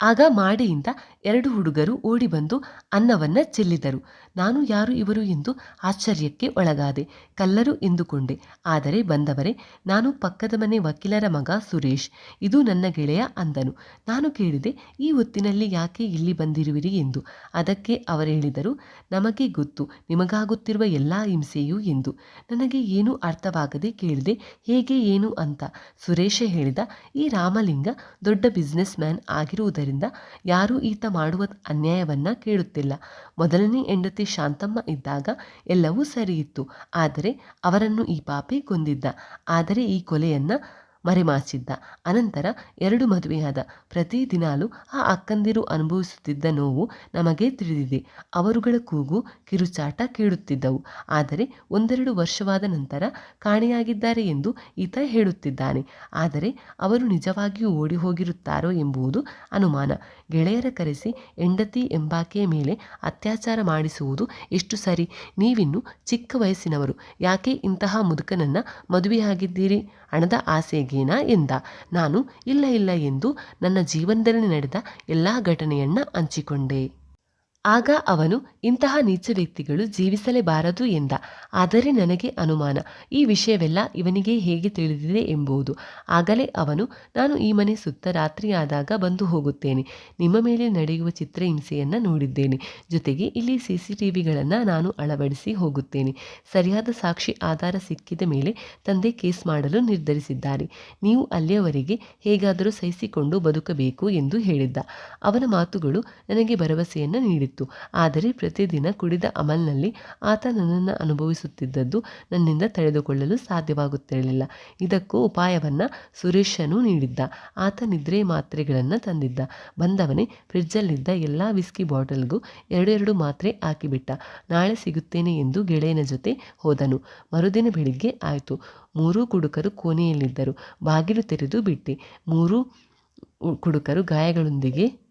ಆಗ ಮಾಡಿಯಿಂದ ಎರಡು ಹುಡುಗರು ಓಡಿ ಬಂದು ಅನ್ನವನ್ನ ಚೆಲ್ಲಿದರು. ನಾನು ಯಾರು ಇವರು ಎಂದು ಆಶ್ಚರ್ಯಕ್ಕೆ ಒಳಗಾದೆ. ಕಲ್ಲರು ಎಂದುಕೊಂಡೆ. ಆದರೆ ಬಂದವರೇ, ನಾನು ಪಕ್ಕದ ಮನೆ ವಕೀಲರ ಮಗ ಸುರೇಶ್. ಇದು ನನ್ನ ಗೆಳೆಯ ಅಂದನು. ನಾನು ಕೇಳಿದೆ, ಈ ಹೊತ್ತಿನಲ್ಲಿ ಯಾಕೆ ಇಲ್ಲಿ ಬಂದಿರುವಿರಿ ಎಂದು. ಅದಕ್ಕೆ ಅವರು ಹೇಳಿದರು, ನಮಗೆ ಗೊತ್ತು, ನಿಮಗಾಗುತ್ತಿರುವ ಎಲ್ಲ ಹಿಂಸೆಯೂ ಎಂದು. ನನಗೆ ಏನೂ ಅರ್ಥವಾಗದೆ ಕೇಳಿದೆ, ಹೇಗೆ ಏನು ಅಂತ. ಸುರೇಶ ಹೇಳಿದ, ಈ ರಾಮಲಿಂಗ ದೊಡ್ಡ ಬಿಸ್ನೆಸ್ ಮ್ಯಾನ್ ಆಗಿರುವುದರಿಂದ ಯಾರೂ ಈತ ಮಾಡುವ ಅನ್ಯಾಯವನ್ನ ಕೇಳುತ್ತಿಲ್ಲ. ಮೊದಲನೇ ಹೆಂಡತಿ ಶಾಂತಮ್ಮ ಇದ್ದಾಗ ಎಲ್ಲವೂ ಸರಿಯಿತ್ತು ಆದರೆ ಅವರನ್ನು ಈ ಪಾಪಿ ಕೊಂದಿದ್ದ. ಆದರೆ ಈ ಕೊಲೆಯನ್ನ ಮರೆಮಾಚಿದ್ದ. ಅನಂತರ ಎರಡು ಮದುವೆಯಾದ. ಪ್ರತಿ ದಿನಾಲೂ ಆ ಅಕ್ಕಂದಿರು ಅನುಭವಿಸುತ್ತಿದ್ದ ನೋವು ನಮಗೆ ತಿಳಿದಿದೆ. ಅವರುಗಳ ಕೂಗು ಕಿರುಚಾಟ ಕೇಳುತ್ತಿದ್ದವು. ಆದರೆ ಒಂದೆರಡು ವರ್ಷವಾದ ನಂತರ ಕಾಣೆಯಾಗಿದ್ದಾರೆ ಎಂದು ಈತ ಹೇಳುತ್ತಿದ್ದಾನೆ. ಆದರೆ ಅವರು ನಿಜವಾಗಿಯೂ ಓಡಿ ಹೋಗಿರುತ್ತಾರೋ ಎಂಬುದು ಅನುಮಾನ. ಗೆಳೆಯರ ಕರೆಸಿ ಹೆಂಡತಿ ಎಂಬಾಕೆಯ ಮೇಲೆ ಅತ್ಯಾಚಾರ ಮಾಡಿಸುವುದು ಎಷ್ಟು ಸರಿ? ನೀವಿನ್ನು ಚಿಕ್ಕ ವಯಸ್ಸಿನವರು, ಯಾಕೆ ಇಂತಹ ಮುದುಕನನ್ನು ಮದುವೆಯಾಗಿದ್ದೀರಿ? ಹಣದ ಆಸೆಗೇನಾ ಎಂದ. ನಾನು ಇಲ್ಲ ಇಲ್ಲ ಎಂದು ನನ್ನ ಜೀವನದಲ್ಲಿ ನಡೆದ ಎಲ್ಲ ಘಟನೆಯನ್ನು ಹಂಚಿಕೊಂಡೆ. ಆಗ ಅವನು, ಇಂತಹ ನೀಚ ವ್ಯಕ್ತಿಗಳು ಜೀವಿಸಲೇಬಾರದು ಎಂದ. ಆದರೆ ನನಗೆ ಅನುಮಾನ. ಈ ವಿಷಯವೆಲ್ಲ ಇವನಿಗೆ ಹೇಗೆ ತಿಳಿದಿದೆ ಎಂಬುದು. ಆಗಲೇ ಅವನು, ನಾನು ಈ ಮನೆ ಸುತ್ತ ರಾತ್ರಿಯಾದಾಗ ಬಂದು ಹೋಗುತ್ತೇನೆ. ನಿಮ್ಮ ಮೇಲೆ ನಡೆಯುವ ಚಿತ್ರಹಿಂಸೆಯನ್ನು ನೋಡಿದ್ದೇನೆ. ಜೊತೆಗೆ ಇಲ್ಲಿ ಸಿ ಸಿ ಟಿ ವಿಗಳನ್ನು ನಾನು ಅಳವಡಿಸಿ ಹೋಗುತ್ತೇನೆ. ಸರಿಯಾದ ಸಾಕ್ಷಿ ಆಧಾರ ಸಿಕ್ಕಿದ ಮೇಲೆ ತಂದೆ ಕೇಸ್ ಮಾಡಲು ನಿರ್ಧರಿಸಿದ್ದಾರೆ. ನೀವು ಅಲ್ಲಿಯವರೆಗೆ ಹೇಗಾದರೂ ಸಹಿಸಿಕೊಂಡು ಬದುಕಬೇಕು ಎಂದು ಹೇಳಿದ್ದ. ಅವನ ಮಾತುಗಳು ನನಗೆ ಭರವಸೆಯನ್ನು ಆದರೆ ಪ್ರತಿದಿನ ಕುಡಿದ ಅಮಲ್ನಲ್ಲಿ ಆತ ನನ್ನನ್ನು ಅನುಭವಿಸುತ್ತಿದ್ದದ್ದು ನನ್ನಿಂದ ತಡೆದುಕೊಳ್ಳಲು ಸಾಧ್ಯವಾಗುತ್ತಿರಲಿಲ್ಲ. ಇದಕ್ಕೂ ಉಪಾಯವನ್ನು ಸುರೇಶನು ನೀಡಿದ್ದ. ಆತ ನಿದ್ರೆ ಮಾತ್ರೆಗಳನ್ನು ತಂದಿದ್ದ. ಬಂದವನೇ ಫ್ರಿಡ್ಜಲ್ಲಿದ್ದ ಎಲ್ಲ ವಿಸ್ಕಿ ಬಾಟಲ್ಗೂ ಎರಡೆರಡು ಮಾತ್ರೆ ಹಾಕಿಬಿಟ್ಟ. ನಾಳೆ ಸಿಗುತ್ತೇನೆ ಎಂದು ಗೆಳೆಯನ ಜೊತೆ ಹೋದನು. ಮರುದಿನ ಬೆಳಿಗ್ಗೆ ಆಯಿತು. ಮೂರೂ ಕುಡುಕರು ಕೋಣೆಯಲ್ಲಿದ್ದರು. ಬಾಗಿಲು ತೆರೆದು ಬಿಟ್ಟೆ. ಮೂರೂ ಕುಡುಕರು ಗಾಯಗಳೊಂದಿಗೆ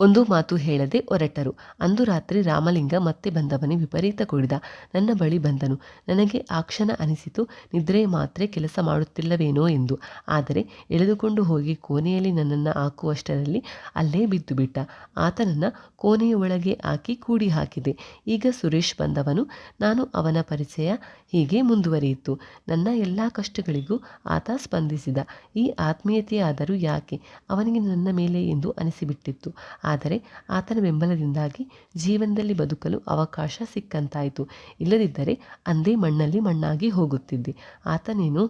ಒಂದು ಮಾತು ಹೇಳದೆ ಹೊರಟರು ಅಂದು ರಾತ್ರಿ ರಾಮಲಿಂಗ ಮತ್ತೆ ಬಂದವನೇ ವಿಪರೀತ ಕುಡಿದ. ನನ್ನ ಬಳಿ ಬಂದನು. ನನಗೆ ಆ ಕ್ಷಣ ಅನಿಸಿತು, ನಿದ್ರೆ ಮಾತ್ರೆ ಕೆಲಸ ಮಾಡುತ್ತಿಲ್ಲವೇನೋ ಎಂದು. ಆದರೆ ಎಳೆದುಕೊಂಡು ಹೋಗಿ ಕೋಣೆಯಲ್ಲಿ ನನ್ನನ್ನು ಹಾಕುವಷ್ಟರಲ್ಲಿ ಅಲ್ಲೇ ಬಿದ್ದು ಬಿಟ್ಟ ಆತನನ್ನು ಕೋಣೆಯ ಒಳಗೆ ಹಾಕಿ ಕೂಡಿ ಹಾಕಿದೆ. ಈಗ ಸುರೇಶ್ ಬಂದವನು. ನಾನು ಅವನ ಪರಿಚಯ ಹೀಗೆ ಮುಂದುವರಿಯಿತು. ನನ್ನ ಎಲ್ಲ ಕಷ್ಟಗಳಿಗೂ ಆತ ಸ್ಪಂದಿಸಿದ. ಈ ಆತ್ಮೀಯತೆಯಾದರೂ ಯಾಕೆ? ಅವನಿಗೆ ನನ್ನ ಮೇಲೆ ಎಂದು ಅನಿಸಿಬಿಟ್ಟಿತ್ತು. ಆದರೆ ಆತನ ಬೆಂಬಲದಿಂದಾಗಿ ಜೀವನದಲ್ಲಿ ಬದುಕಲು ಅವಕಾಶ ಸಿಕ್ಕಂತಾಯಿತು. ಇಲ್ಲದಿದ್ದರೆ ಅಂದೇ ಮಣ್ಣಲ್ಲಿ ಮಣ್ಣಾಗಿ ಹೋಗುತ್ತಿದ್ದೆ. ಆತನೇನು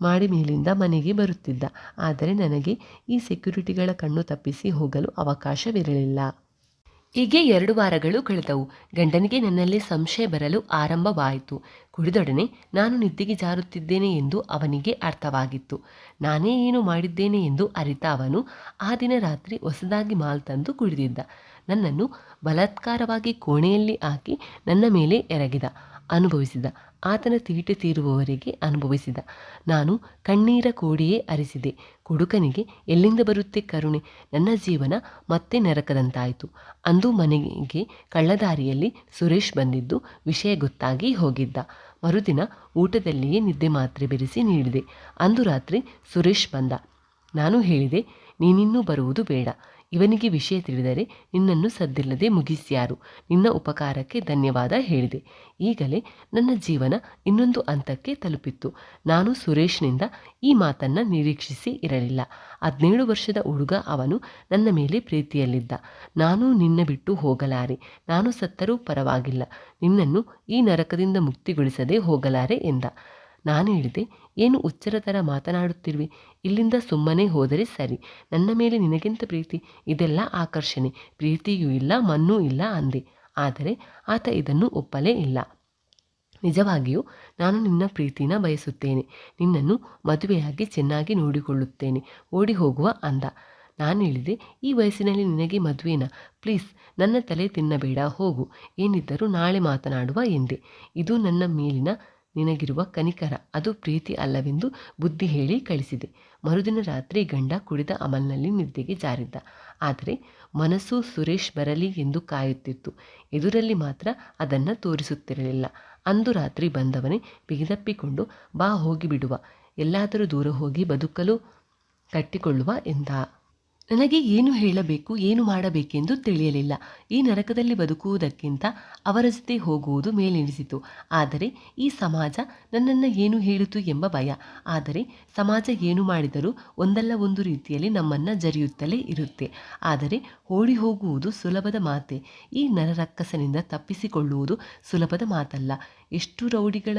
ಮಾಡಿ ಮೇಲಿಂದ ಮನೆಗೆ ಬರುತ್ತಿದ್ದ. ಆದರೆ ನನಗೆ ಈ ಸೆಕ್ಯುರಿಟಿಗಳ ಕಣ್ಣು ತಪ್ಪಿಸಿ ಹೋಗಲು ಅವಕಾಶವಿರಲಿಲ್ಲ. ಹೀಗೆ ಎರಡು ವಾರಗಳು ಕಳೆದವು. ಗಂಡನಿಗೆ ನನ್ನಲ್ಲಿ ಸಂಶಯ ಬರಲು ಆರಂಭವಾಯಿತು. ಕುಡಿದೊಡನೆ ನಾನು ನಿದ್ದೆಗೆ ಜಾರುತ್ತಿದ್ದೇನೆ ಎಂದು ಅವನಿಗೆ ಅರ್ಥವಾಗಿತ್ತು. ನಾನೇ ಏನು ಮಾಡಿದ್ದೇನೆ ಎಂದು ಅರಿತ ಅವನು ಆ ದಿನ ರಾತ್ರಿ ಹೊಸದಾಗಿ ಮಾಲ್ ತಂದು ಕುಡಿದಿದ್ದ. ನನ್ನನ್ನು ಬಲಾತ್ಕಾರವಾಗಿ ಕೋಣೆಯಲ್ಲಿ ಹಾಕಿ ನನ್ನ ಮೇಲೆ ಎರಗಿದ. ಅನುಭವಿಸಿದ. ಆತನ ತೀಟೆ ತೀರುವವರೆಗೆ ಅನುಭವಿಸಿದ. ನಾನು ಕಣ್ಣೀರ ಕೋಡಿಯೇ ಅರಿಸಿದೆ. ಕುಡುಕನಿಗೆ ಎಲ್ಲಿಂದ ಬರುತ್ತೆ ಕರುಣೆ? ನನ್ನ ಜೀವನ ಮತ್ತೆ ನರಕದಂತಾಯಿತು. ಅಂದು ಮನೆಗೆ ಕಳ್ಳದಾರಿಯಲ್ಲಿ ಸುರೇಶ್ ಬಂದಿದ್ದು ವಿಷಯ ಗೊತ್ತಾಗಿ ಹೋಗಿದ್ದ. ಮರುದಿನ ಊಟದಲ್ಲಿಯೇ ನಿದ್ದೆ ಮಾತ್ರೆ ಬೆರೆಸಿ ನೀಡಿದೆ. ಅಂದು ರಾತ್ರಿ ಸುರೇಶ್ ಬಂದ. ನಾನು ಹೇಳಿದೆ, ನೀನಿನ್ನೂ ಬರುವುದು ಬೇಡ. ಇವನಿಗೆ ವಿಷಯ ತಿಳಿದರೆ ನಿನ್ನನ್ನು ಸದ್ದಿಲ್ಲದೆ ಮುಗಿಸ್ಯಾರು. ನಿನ್ನ ಉಪಕಾರಕ್ಕೆ ಧನ್ಯವಾದ ಹೇಳಿದೆ. ಈಗಲೇ ನನ್ನ ಜೀವನ ಇನ್ನೊಂದು ಹಂತಕ್ಕೆ ತಲುಪಿತ್ತು. ನಾನು ಸುರೇಶ್ನಿಂದ ಈ ಮಾತನ್ನು ನಿರೀಕ್ಷಿಸಿ ಇರಲಿಲ್ಲ. ಹದಿನೇಳು ವರ್ಷದ ಹುಡುಗ ಅವನು ನನ್ನ ಮೇಲೆ ಪ್ರೀತಿಯಲ್ಲಿದ್ದ. ನಾನು ನಿನ್ನ ಬಿಟ್ಟು ಹೋಗಲಾರೆ. ನಾನು ಸತ್ತರೂ ಪರವಾಗಿಲ್ಲ. ನಿನ್ನನ್ನು ಈ ನರಕದಿಂದ ಮುಕ್ತಿಗೊಳಿಸದೆ ಹೋಗಲಾರೆ ಎಂದ. ನಾನು ಹೇಳಿದೆ ಏನು ಉಚ್ಚರ ಥರ ಮಾತನಾಡುತ್ತಿರುವೆ? ಇಲ್ಲಿಂದ ಸುಮ್ಮನೆ ಹೋದರೆ ಸರಿ. ನನ್ನ ಮೇಲೆ ನಿನಗೆಂತ ಪ್ರೀತಿ? ಇದೆಲ್ಲ ಆಕರ್ಷಣೆ. ಪ್ರೀತಿಯೂ ಇಲ್ಲ, ಮನ್ನೂ ಇಲ್ಲ ಅಂದೆ. ಆದರೆ ಆತ ಇದನ್ನು ಒಪ್ಪಲೇ ಇಲ್ಲ. ನಿಜವಾಗಿಯೂ ನಾನು ನಿನ್ನ ಪ್ರೀತಿನ ಬಯಸುತ್ತೇನೆ. ನಿನ್ನನ್ನು ಮದುವೆಯಾಗಿ ಚೆನ್ನಾಗಿ ನೋಡಿಕೊಳ್ಳುತ್ತೇನೆ. ಓಡಿ ಹೋಗುವ ಅಂದ. ನಾನು ಹೇಳಿದೆ, ಈ ವಯಸ್ಸಿನಲ್ಲಿ ನಿನಗೆ ಮದುವೆನಾ? ಪ್ಲೀಸ್, ನನ್ನ ತಲೆ ತಿನ್ನಬೇಡ, ಹೋಗು. ಏನಿದ್ದರೂ ನಾಳೆ ಮಾತನಾಡುವ ಎಂದೆ. ಇದು ನನ್ನ ಮೇಲಿನ ನಿನಗಿರುವ ಕನಿಕರ. ಅದು ಪ್ರೀತಿ ಅಲ್ಲವೆಂದು ಬುದ್ಧಿ ಹೇಳಿ ಕಳಿಸಿದೆ. ಮರುದಿನ ರಾತ್ರಿ ಗಂಡ ಕುಡಿದ ಅಮಲ್ನಲ್ಲಿ ನಿದ್ದೆಗೆ ಜಾರಿದ್ದ. ಆದರೆ ಮನಸ್ಸು ಸುರೇಶ್ ಬರಲಿ ಎಂದು ಕಾಯುತ್ತಿತ್ತು. ಎದುರಲ್ಲಿ ಮಾತ್ರ ಅದನ್ನು ತೋರಿಸುತ್ತಿರಲಿಲ್ಲ. ಅಂದು ರಾತ್ರಿ ಬಂದವನೇ ಬಿಗಿದಪ್ಪಿಕೊಂಡು, ಬಾ ಹೋಗಿಬಿಡುವ ಎಲ್ಲಾದರೂ ದೂರ ಹೋಗಿ ಬದುಕಲು ಕಟ್ಟಿಕೊಳ್ಳುವ ಎಂದ. ನನಗೆ ಏನು ಹೇಳಬೇಕು, ಏನು ಮಾಡಬೇಕೆಂದು ತಿಳಿಯಲಿಲ್ಲ. ಈ ನರಕದಲ್ಲಿ ಬದುಕುವುದಕ್ಕಿಂತ ಅವರ ಜೊತೆ ಹೋಗುವುದು ಮೇಲೆನಿಸಿತು. ಆದರೆ ಈ ಸಮಾಜ ನನ್ನನ್ನು ಏನು ಹೇಳಿತು ಎಂಬ ಭಯ. ಆದರೆ ಸಮಾಜ ಏನು ಮಾಡಿದರೂ ಒಂದಲ್ಲ ಒಂದು ರೀತಿಯಲ್ಲಿ ನಮ್ಮನ್ನು ಜರಿಯುತ್ತಲೇ ಇರುತ್ತೆ. ಆದರೆ ಓಡಿ ಹೋಗುವುದು ಸುಲಭದ ಮಾತೆ. ಈ ನರರಕ್ಕಸನಿಂದ ತಪ್ಪಿಸಿಕೊಳ್ಳುವುದು ಸುಲಭದ ಮಾತಲ್ಲ. ಎಷ್ಟು ರೌಡಿಗಳ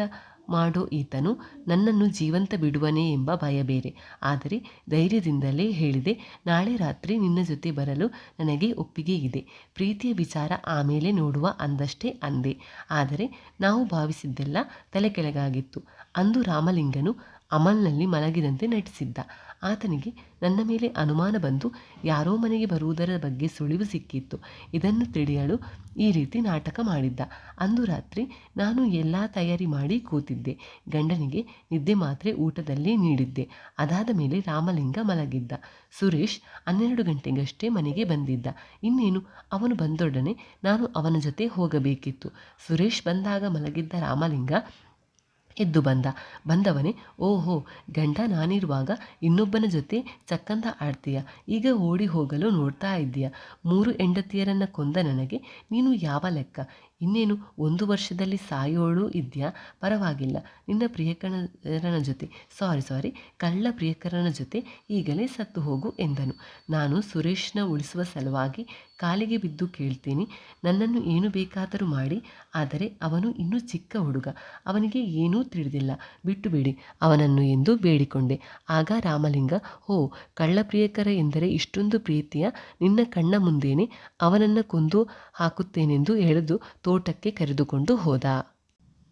ಮಾಡೋ ಈತನು ನನ್ನನ್ನು ಜೀವಂತ ಬಿಡುವನೇ ಎಂಬ ಭಯ ಬೇರೆ. ಆದರೆ ಧೈರ್ಯದಿಂದಲೇ ಹೇಳಿದೆ, ನಾಳೆ ರಾತ್ರಿ ನಿನ್ನ ಜೊತೆ ಬರಲು ನನಗೆ ಒಪ್ಪಿಗೆ ಇದೆ. ಪ್ರೀತಿಯ ವಿಚಾರ ಆಮೇಲೆ ನೋಡುವ ಅಂದಷ್ಟೇ ಅಂದೆ. ಆದರೆ ನಾವು ಭಾವಿಸಿದ್ದೆಲ್ಲ ತಲೆ ಕೆಳಗಾಗಿತ್ತು. ಅಂದು ರಾಮಲಿಂಗನು ಅಮಲ್ನಲ್ಲಿ ಮಲಗಿದಂತೆ ನಟಿಸಿದ್ದ. ಆತನಿಗೆ ನನ್ನ ಮೇಲೆ ಅನುಮಾನ ಬಂದು ಯಾರೋ ಮನೆಗೆ ಬರುವುದರ ಬಗ್ಗೆ ಸುಳಿವು ಸಿಕ್ಕಿತ್ತು. ಇದನ್ನು ತಿಳಿಯಲು ಈ ರೀತಿ ನಾಟಕ ಮಾಡಿದ್ದ. ಅಂದು ರಾತ್ರಿ ನಾನು ಎಲ್ಲ ತಯಾರಿ ಮಾಡಿ ಕೂತಿದ್ದೆ. ಗಂಡನಿಗೆ ನಿದ್ದೆ ಮಾತ್ರೆ ಊಟದಲ್ಲಿ ನೀಡಿದ್ದೆ. ಅದಾದ ಮೇಲೆ ರಾಮಲಿಂಗ ಮಲಗಿದ್ದ. ಸುರೇಶ್ ಹನ್ನೆರಡು ಗಂಟೆಗಷ್ಟೇ ಮನೆಗೆ ಬಂದಿದ್ದ. ಇನ್ನೇನು, ಅವನು ಬಂದೊಡನೆ ನಾನು ಅವನ ಜೊತೆ ಹೋಗಬೇಕಿತ್ತು. ಸುರೇಶ್ ಬಂದಾಗ ಮಲಗಿದ್ದ ರಾಮಲಿಂಗ ಎದ್ದು ಬಂದ. ಬಂದವನೇ, ಓಹೋ, ಗಂಡ ನಾನಿರುವಾಗ ಇನ್ನೊಬ್ಬನ ಜೊತೆ ಚಕ್ಕಂದ ಆಡ್ತೀಯ. ಈಗ ಓಡಿ ಹೋಗಲು ನೋಡ್ತಾ ಇದ್ದೀಯ. ಮೂರು ಹೆಂಡತಿಯರನ್ನು ಕೊಂದ ನನಗೆ ನೀನು ಯಾವ ಲೆಕ್ಕ? ಇನ್ನೇನು, ಒಂದು ವರ್ಷದಲ್ಲಿ ಸಾಯೋಳು ಇದೆಯಾ ಪರವಾಗಿಲ್ಲ. ನಿನ್ನ ಪ್ರಿಯಕರನ ಜೊತೆ, ಸಾರಿ ಸಾರಿ, ಕಳ್ಳ ಪ್ರಿಯಕರನ ಜೊತೆ ಈಗಲೇ ಸತ್ತು ಹೋಗು ಎಂದನು. ನಾನು ಸುರೇಶ್ನ ಉಳಿಸುವ ಸಲುವಾಗಿ ಕಾಲಿಗೆ ಬಿದ್ದು ಕೇಳ್ತೀನಿ, ನನ್ನನ್ನು ಏನು ಬೇಕಾದರೂ ಮಾಡಿ, ಆದರೆ ಅವನು ಇನ್ನೂ ಚಿಕ್ಕ ಹುಡುಗ, ಅವನಿಗೆ ಏನೂ ತಿಳಿದಿಲ್ಲ. ಬಿಟ್ಟು ಬಿಡಿ, ಅವನನ್ನು ಎಂದು ಬೇಡಿಕೊಂಡೆ. ಆಗ ರಾಮಲಿಂಗ, ಹೋ ಕಳ್ಳ ಪ್ರಿಯಕರ ಎಂದರೆ ಇಷ್ಟೊಂದು ಪ್ರೀತಿಯ, ನಿನ್ನ ಕಣ್ಣ ಮುಂದೇನೆ ಅವನನ್ನು ಕೊಂದು ಹಾಕುತ್ತೇನೆಂದು ಎಳೆದು ತೋಟಕ್ಕೆ ಕರೆದುಕೊಂಡು ಹೋದ.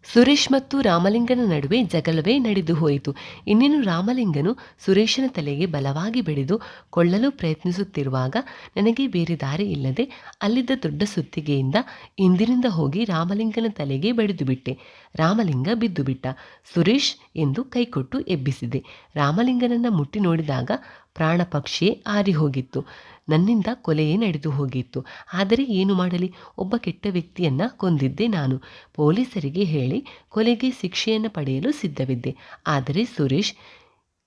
ಸುರೇಶ್ ಮತ್ತು ರಾಮಲಿಂಗನ ನಡುವೆ ಜಗಳವೇ ನಡೆದು ಹೋಯಿತು. ಇನ್ನೇನು ರಾಮಲಿಂಗನು ಸುರೇಶನ ತಲೆಗೆ ಬಲವಾಗಿ ಬೆಳೆದು ಕೊಳ್ಳಲು ಪ್ರಯತ್ನಿಸುತ್ತಿರುವಾಗ ನನಗೆ ಬೇರೆ ದಾರಿ ಇಲ್ಲದೆ ಅಲ್ಲಿದ್ದ ದೊಡ್ಡ ಸುತ್ತಿಗೆಯಿಂದ ಇಂದಿನಿಂದ ಹೋಗಿ ರಾಮಲಿಂಗನ ತಲೆಗೆ ಬಡಿದು ಬಿಟ್ಟೆ. ರಾಮಲಿಂಗ ಬಿದ್ದು ಬಿಟ್ಟ. ಸುರೇಶ್ ಎಂದು ಕೈಕೊಟ್ಟು ಎಬ್ಬಿಸಿದೆ. ರಾಮಲಿಂಗನನ್ನು ಮುಟ್ಟಿ ನೋಡಿದಾಗ ಪ್ರಾಣ ಪಕ್ಷಿಯೇ ಆರಿ ಹೋಗಿತ್ತು. ನನ್ನಿಂದ ಕೊಲೆಯೇ ನಡೆದು ಹೋಗಿತ್ತು. ಆದರೆ ಏನು ಮಾಡಲಿ? ಒಬ್ಬ ಕೆಟ್ಟ ವ್ಯಕ್ತಿಯನ್ನು ಕೊಂದಿದ್ದೆ ನಾನು. ಪೊಲೀಸರಿಗೆ ಹೇಳಿ ಕೊಲೆಗೆ ಶಿಕ್ಷೆಯನ್ನು ಪಡೆಯಲು ಸಿದ್ಧವಿದ್ದೆ. ಆದರೆ ಸುರೇಶ್,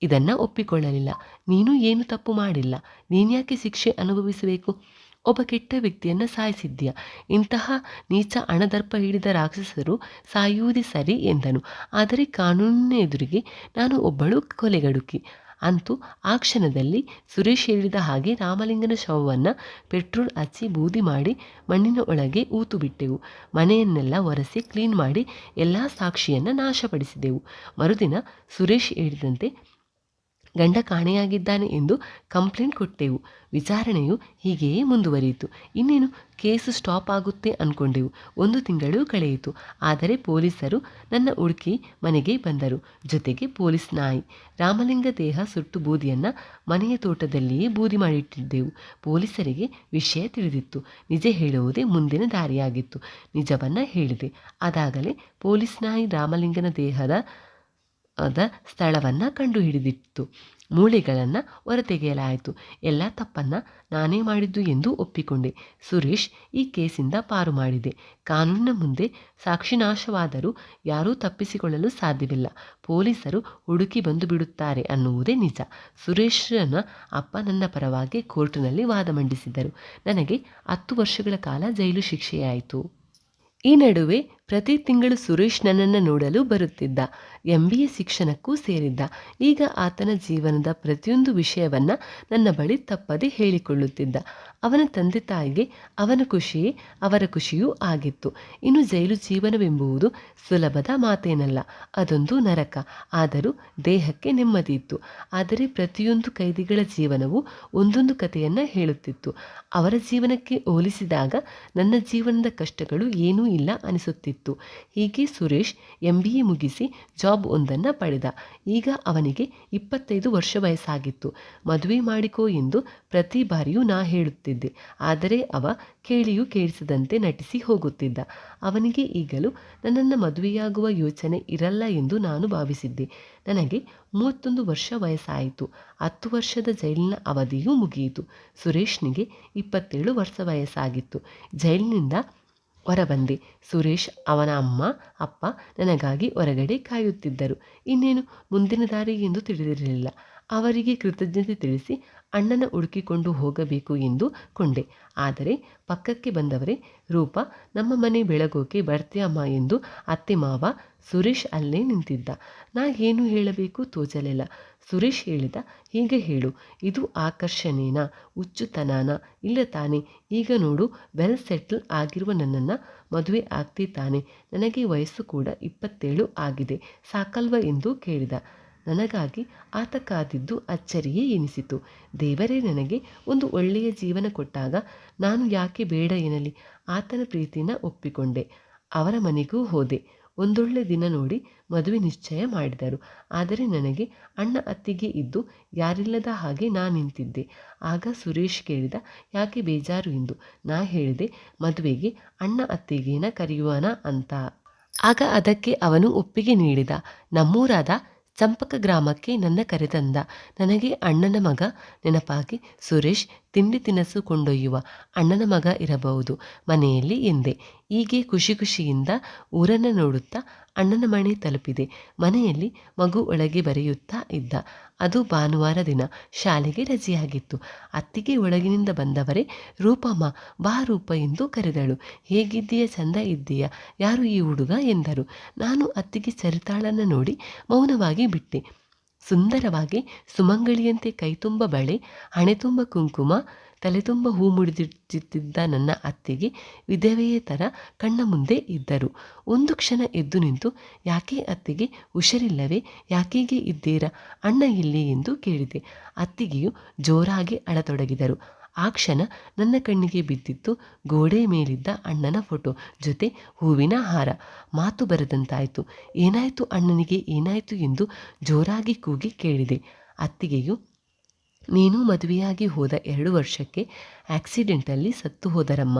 ಇದನ್ನು ಒಪ್ಪಿಕೊಳ್ಳಲಿಲ್ಲ. ನೀನು ಏನು ತಪ್ಪು ಮಾಡಿಲ್ಲ? ನೀನ್ಯಾಕೆ ಶಿಕ್ಷೆ ಅನುಭವಿಸಬೇಕು? ಒಬ್ಬ ಕೆಟ್ಟ ವ್ಯಕ್ತಿಯನ್ನು ಸಾಯಿಸಿದ್ದೀಯ. ಇಂತಹ ನೀಚ ಅಣದರ್ಪ ಹಿಡಿದ ರಾಕ್ಷಸರು ಸಾಯುವುದೇ ಸರಿ ಎಂದನು. ಆದರೆ ಕಾನೂನಿನ ಎದುರಿಗೆ ನಾನು ಒಬ್ಬಳು ಕೊಲೆಗಡುಕಿ. ಅಂತೂ ಆ ಕ್ಷಣದಲ್ಲಿ ಸುರೇಶ್ ಹೇಳಿದ ಹಾಗೆ ರಾಮಲಿಂಗನ ಶವವನ್ನು ಪೆಟ್ರೋಲ್ ಹಚ್ಚಿ ಬೂದಿ ಮಾಡಿ ಮಣ್ಣಿನ ಒಳಗೆ ಊತು ಬಿಟ್ಟೆವು. ಮನೆಯನ್ನೆಲ್ಲ ಒರೆಸಿ ಕ್ಲೀನ್ ಮಾಡಿ ಎಲ್ಲ ಸಾಕ್ಷಿಯನ್ನು ನಾಶಪಡಿಸಿದೆವು. ಮರುದಿನ ಸುರೇಶ್ ಹೇಳಿದಂತೆ ಗಂಡ ಕಾಣೆಯಾಗಿದ್ದಾನೆ ಎಂದು ಕಂಪ್ಲೇಂಟ್ ಕೊಟ್ಟೆವು. ವಿಚಾರಣೆಯು ಹೀಗೆಯೇ ಮುಂದುವರಿಯಿತು. ಇನ್ನೇನು? ಕೇಸು ಸ್ಟಾಪ್ ಆಗುತ್ತೆ ಅನ್ಕೊಂಡೆವು. ಒಂದು ತಿಂಗಳು ಕಳೆಯಿತು. ಆದರೆ ಪೊಲೀಸರು ನನ್ನ ಹುಡುಕಿ ಮನೆಗೆ ಬಂದರು. ಜೊತೆಗೆ ಪೊಲೀಸ್ ನಾಯಿ. ರಾಮಲಿಂಗ ದೇಹ ಸುಟ್ಟು ಬೂದಿಯನ್ನು ಮನೆಯ ತೋಟದಲ್ಲಿಯೇ ಬೂದಿ ಮಾಡಿಟ್ಟಿದ್ದೆವು. ಪೊಲೀಸರಿಗೆ ವಿಷಯ ತಿಳಿದಿತ್ತು. ನಿಜ ಹೇಳುವುದೇ ಮುಂದಿನ ದಾರಿಯಾಗಿತ್ತು. ನಿಜವನ್ನ ಹೇಳಿದೆ. ಅದಾಗಲೇ ಪೊಲೀಸ್ ನಾಯಿ ರಾಮಲಿಂಗನ ದೇಹದ ಅದ ಸ್ಥಳವನ್ನು ಕಂಡುಹಿಡಿದಿತ್ತು. ಮೂಳೆಗಳನ್ನು ಹೊರತೆಗೆಯಲಾಯಿತು. ಎಲ್ಲ ತಪ್ಪನ್ನು ನಾನೇ ಮಾಡಿದ್ದು ಎಂದು ಒಪ್ಪಿಕೊಂಡೆ. ಸುರೇಶ್ ಈ ಕೇಸಿಂದ ಪಾರು ಮಾಡಿದೆ. ಕಾನೂನಿನ ಮುಂದೆ ಸಾಕ್ಷಿನಾಶವಾದರೂ ಯಾರೂ ತಪ್ಪಿಸಿಕೊಳ್ಳಲು ಸಾಧ್ಯವಿಲ್ಲ. ಪೊಲೀಸರು ಹುಡುಕಿ ಬಂದು ಬಿಡುತ್ತಾರೆ ಅನ್ನುವುದೇ ನಿಜ. ಸುರೇಶನ ಅಪ್ಪ ನನ್ನ ಪರವಾಗಿ ಕೋರ್ಟಿನಲ್ಲಿ ವಾದ ಮಂಡಿಸಿದ್ದರು. ನನಗೆ ಹತ್ತು ವರ್ಷಗಳ ಕಾಲ ಜೈಲು ಶಿಕ್ಷೆಯಾಯಿತು. ಈ ನಡುವೆ ಪ್ರತಿ ತಿಂಗಳು ಸುರೇಶ್ ನನ್ನನ್ನು ನೋಡಲು ಬರುತ್ತಿದ್ದ. ಎಂ ಬಿ ಎ ಶಿಕ್ಷಣಕ್ಕೂ ಸೇರಿದ್ದ. ಈಗ ಆತನ ಜೀವನದ ಪ್ರತಿಯೊಂದು ವಿಷಯವನ್ನು ನನ್ನ ಬಳಿ ತಪ್ಪದೆ ಹೇಳಿಕೊಳ್ಳುತ್ತಿದ್ದ. ಅವನ ತಂದೆ ತಾಯಿಗೆ ಅವನ ಖುಷಿಯೇ ಅವರ ಖುಷಿಯೂ ಆಗಿತ್ತು. ಇನ್ನು ಜೈಲು ಜೀವನವೆಂಬುವುದು ಸುಲಭದ ಮಾತೇನಲ್ಲ, ಅದೊಂದು ನರಕ. ಆದರೂ ದೇಹಕ್ಕೆ ನೆಮ್ಮದಿ ಇತ್ತು ಆದರೆ ಪ್ರತಿಯೊಂದು ಕೈದಿಗಳ ಜೀವನವು ಒಂದೊಂದು ಕಥೆಯನ್ನು ಹೇಳುತ್ತಿತ್ತು. ಅವರ ಜೀವನಕ್ಕೆ ಹೋಲಿಸಿದಾಗ ನನ್ನ ಜೀವನದ ಕಷ್ಟಗಳು ಏನೂ ಇಲ್ಲ ಅನಿಸುತ್ತಿತ್ತು. ಹೀಗೆ ಸುರೇಶ್ ಎಂ ಮುಗಿಸಿ ಜಾಬ್ ಒಂದನ್ನು ಪಡೆದ. ಈಗ ಅವನಿಗೆ ಇಪ್ಪತ್ತೈದು ವರ್ಷ ವಯಸ್ಸಾಗಿತ್ತು. ಮದುವೆ ಮಾಡಿಕೋ ಎಂದು ಪ್ರತಿ ಬಾರಿಯೂ ನಾ ಹೇಳುತ್ತಿದ್ದೆ. ಹೇಳುತ್ತಿದ್ದೆ ಆದರೆ ಅವ ಕೇಳಿಯೂ ಕೇಳಿಸದಂತೆ ನಟಿಸಿ ಹೋಗುತ್ತಿದ್ದ. ಅವನಿಗೆ ಈಗಲೂ ನನ್ನನ್ನು ಮದುವೆಯಾಗುವ ಯೋಚನೆ ಇರಲ್ಲ ಎಂದು ನಾನು ಭಾವಿಸಿದ್ದೆ. ನನಗೆ ಮೂವತ್ತೊಂದು ವರ್ಷ ವಯಸ್ಸಾಯಿತು. ಹತ್ತು ವರ್ಷದ ಜೈಲಿನ ಅವಧಿಯೂ ಮುಗಿಯಿತು. ಸುರೇಶ್ನಿಗೆ ಇಪ್ಪತ್ತೇಳು ವರ್ಷ ವಯಸ್ಸಾಗಿತ್ತು. ಜೈಲಿನಿಂದ ಹೊರಬಂದೆ. ಸುರೇಶ್ ಅವನ ಅಮ್ಮ, ಅಪ್ಪ ನನಗಾಗಿ ಹೊರಗಡೆ ಕಾಯುತ್ತಿದ್ದರು. ಇನ್ನೇನು ಮುಂದಿನ ದಾರಿ ಎಂದು ತಿಳಿದಿರಲಿಲ್ಲ. ಅವರಿಗೆ ಕೃತಜ್ಞತೆ ತಿಳಿಸಿ ಅಣ್ಣನ ಹುಡುಕಿಕೊಂಡು ಹೋಗಬೇಕು ಎಂದು ಕೊಂಡೆ. ಆದರೆ ಪಕ್ಕಕ್ಕೆ ಬಂದವರೇ, ರೂಪ, ನಮ್ಮ ಮನೆ ಬೆಳಗೋಕೆ ಬರ್ತೀಯಮ್ಮ ಎಂದು ಅತ್ತೆ ಮಾವ ಸುರೇಶ್ ಅಲ್ಲೇ ನಿಂತಿದ್ದ. ನಾ ಏನು ಹೇಳಬೇಕು ತೋಚಲಿಲ್ಲ. ಸುರೇಶ್ ಹೇಳಿದ, ಹೀಗೆ ಹೇಳು, ಇದು ಆಕರ್ಷಣೆನಾ, ಹುಚ್ಚುತನಾನ? ಇಲ್ಲ ತಾನೆ, ಈಗ ನೋಡು, ವೆಲ್ ಸೆಟ್ಲ್ ಆಗಿರುವ ನನ್ನನ್ನು ಮದುವೆ ಆಗ್ತಿ ತಾನೆ ನನಗೆ ವಯಸ್ಸು ಕೂಡ ಇಪ್ಪತ್ತೇಳು ಆಗಿದೆ, ಸಾಕಲ್ವ ಎಂದು ಕೇಳಿದ. ನನಗಾಗಿ ಆತ ಕಾದಿದ್ದು ಅಚ್ಚರಿಯೇ ಎನಿಸಿತು. ದೇವರೇ ನನಗೆ ಒಂದು ಒಳ್ಳೆಯ ಜೀವನ ಕೊಟ್ಟಾಗ ನಾನು ಯಾಕೆ ಬೇಡ ಎನ್ನಲಿ? ಆತನ ಪ್ರೀತಿನ ಒಪ್ಪಿಕೊಂಡೆ. ಅವರ ಮನೆಗೂ ಹೋದೆ. ಒಂದೊಳ್ಳೆ ದಿನ ನೋಡಿ ಮದುವೆ ನಿಶ್ಚಯ ಮಾಡಿದರು. ಆದರೆ ನನಗೆ ಅಣ್ಣ ಅತ್ತಿಗೆ ಇದ್ದು ಯಾರಿಲ್ಲದ ಹಾಗೆ ನಾ ನಿಂತಿದ್ದೆ. ಆಗ ಸುರೇಶ್ ಕೇಳಿದ, ಯಾಕೆ ಬೇಜಾರು ಎಂದು ನಾ ಹೇಳಿದೆ ಮದುವೆಗೆ ಅಣ್ಣ ಅತ್ತಿಗೆನ ಕರೆಯುವನ ಅಂತ. ಆಗ ಅದಕ್ಕೆ ಅವನು ಒಪ್ಪಿಗೆ ನೀಡಿದ, ನಮ್ಮೂರಾದ ಚಂಪಕ ಗ್ರಾಮಕ್ಕೆ ನನ್ನ ಕರೆತಂದ. ನನಗೆ ಅಣ್ಣನ ಮಗ, ನೆನಪಾಗಿ ಸುರೇಶ್ ತಿಂಡಿ ತಿನಸು ಕೊಂಡೊಯ್ಯುವ ಅಣ್ಣನ ಮಗ ಇರಬಹುದು. ಮನೆಯಲ್ಲಿ ಎಂದೆ. ಹೀಗೆ ಖುಷಿ ಖುಷಿಯಿಂದ ಊರನ್ನು ನೋಡುತ್ತಾ ಅಣ್ಣನ ಮನೆ ತಲುಪಿದೆ. ಮನೆಯಲ್ಲಿ ಮಗು ಒಳಗೆ ಬರೆಯುತ್ತಾ ಇದ್ದ. ಅದು ಭಾನುವಾರ ದಿನ ಶಾಲೆಗೆ ರಜೆಯಾಗಿತ್ತು. ಅತ್ತಿಗೆ ಒಳಗಿನಿಂದ ಬಂದವರೇ, ರೂಪಮ್ಮ, ಬಾ ರೂಪ ಎಂದು ಕರೆದಳು. ಹೇಗಿದ್ದೀಯ, ಚಂದ ಇದ್ದೀಯ? ಯಾರು ಈ ಹುಡುಗ? ಎಂದರು. ನಾನು ಅತ್ತಿಗೆ ಸರಿತಾಳನ್ನು ನೋಡಿ ಮೌನವಾಗಿ ಬಿಟ್ಟೆ. ಸುಂದರವಾಗಿ ಸುಮಂಗಳಿಯಂತೆ ಕೈತುಂಬ ಬಳೆ ಹಣೆ ತುಂಬ ಕುಂಕುಮ ತಲೆ ತುಂಬ ಹೂ ಮುಡಿದಿಟ್ಟಿದ್ದ ನನ್ನ ಅತ್ತಿಗೆ ವಿಧವೆಯ ಥರ ಕಣ್ಣ ಮುಂದೆ ಇದ್ದರು. ಒಂದು ಕ್ಷಣ ಎದ್ದು ನಿಂತು, ಯಾಕೆ ಅತ್ತಿಗೆ ಹುಷರಿಲ್ಲವೇ? ಯಾಕೀಗೆ ಇದ್ದೀರಾ? ಅಣ್ಣ ಇಲ್ಲಿ ಎಂದು ಕೇಳಿದೆ. ಅತ್ತಿಗೆಯು ಜೋರಾಗಿ ಅಳತೊಡಗಿದರು. ಆ ಕ್ಷಣ ನನ್ನ ಕಣ್ಣಿಗೆ ಬಿದ್ದಿತ್ತು. ಗೋಡೆ ಮೇಲಿದ್ದ ಅಣ್ಣನ ಫೋಟೋ ಜೊತೆ ಹೂವಿನ ಹಾರ. ಮಾತು ಬರದಂತಾಯಿತು. ಏನಾಯಿತು ಅಣ್ಣನಿಗೆ? ಏನಾಯಿತು? ಎಂದು ಜೋರಾಗಿ ಕೂಗಿ ಕೇಳಿದೆ. ಅತ್ತಿಗೆಯು ನೀನು ಮದುವೆಯಾಗಿ ಹೋದ ಎರಡು ವರ್ಷಕ್ಕೆ ಆಕ್ಸಿಡೆಂಟಲ್ಲಿ ಸತ್ತು ಹೋದರಮ್ಮ.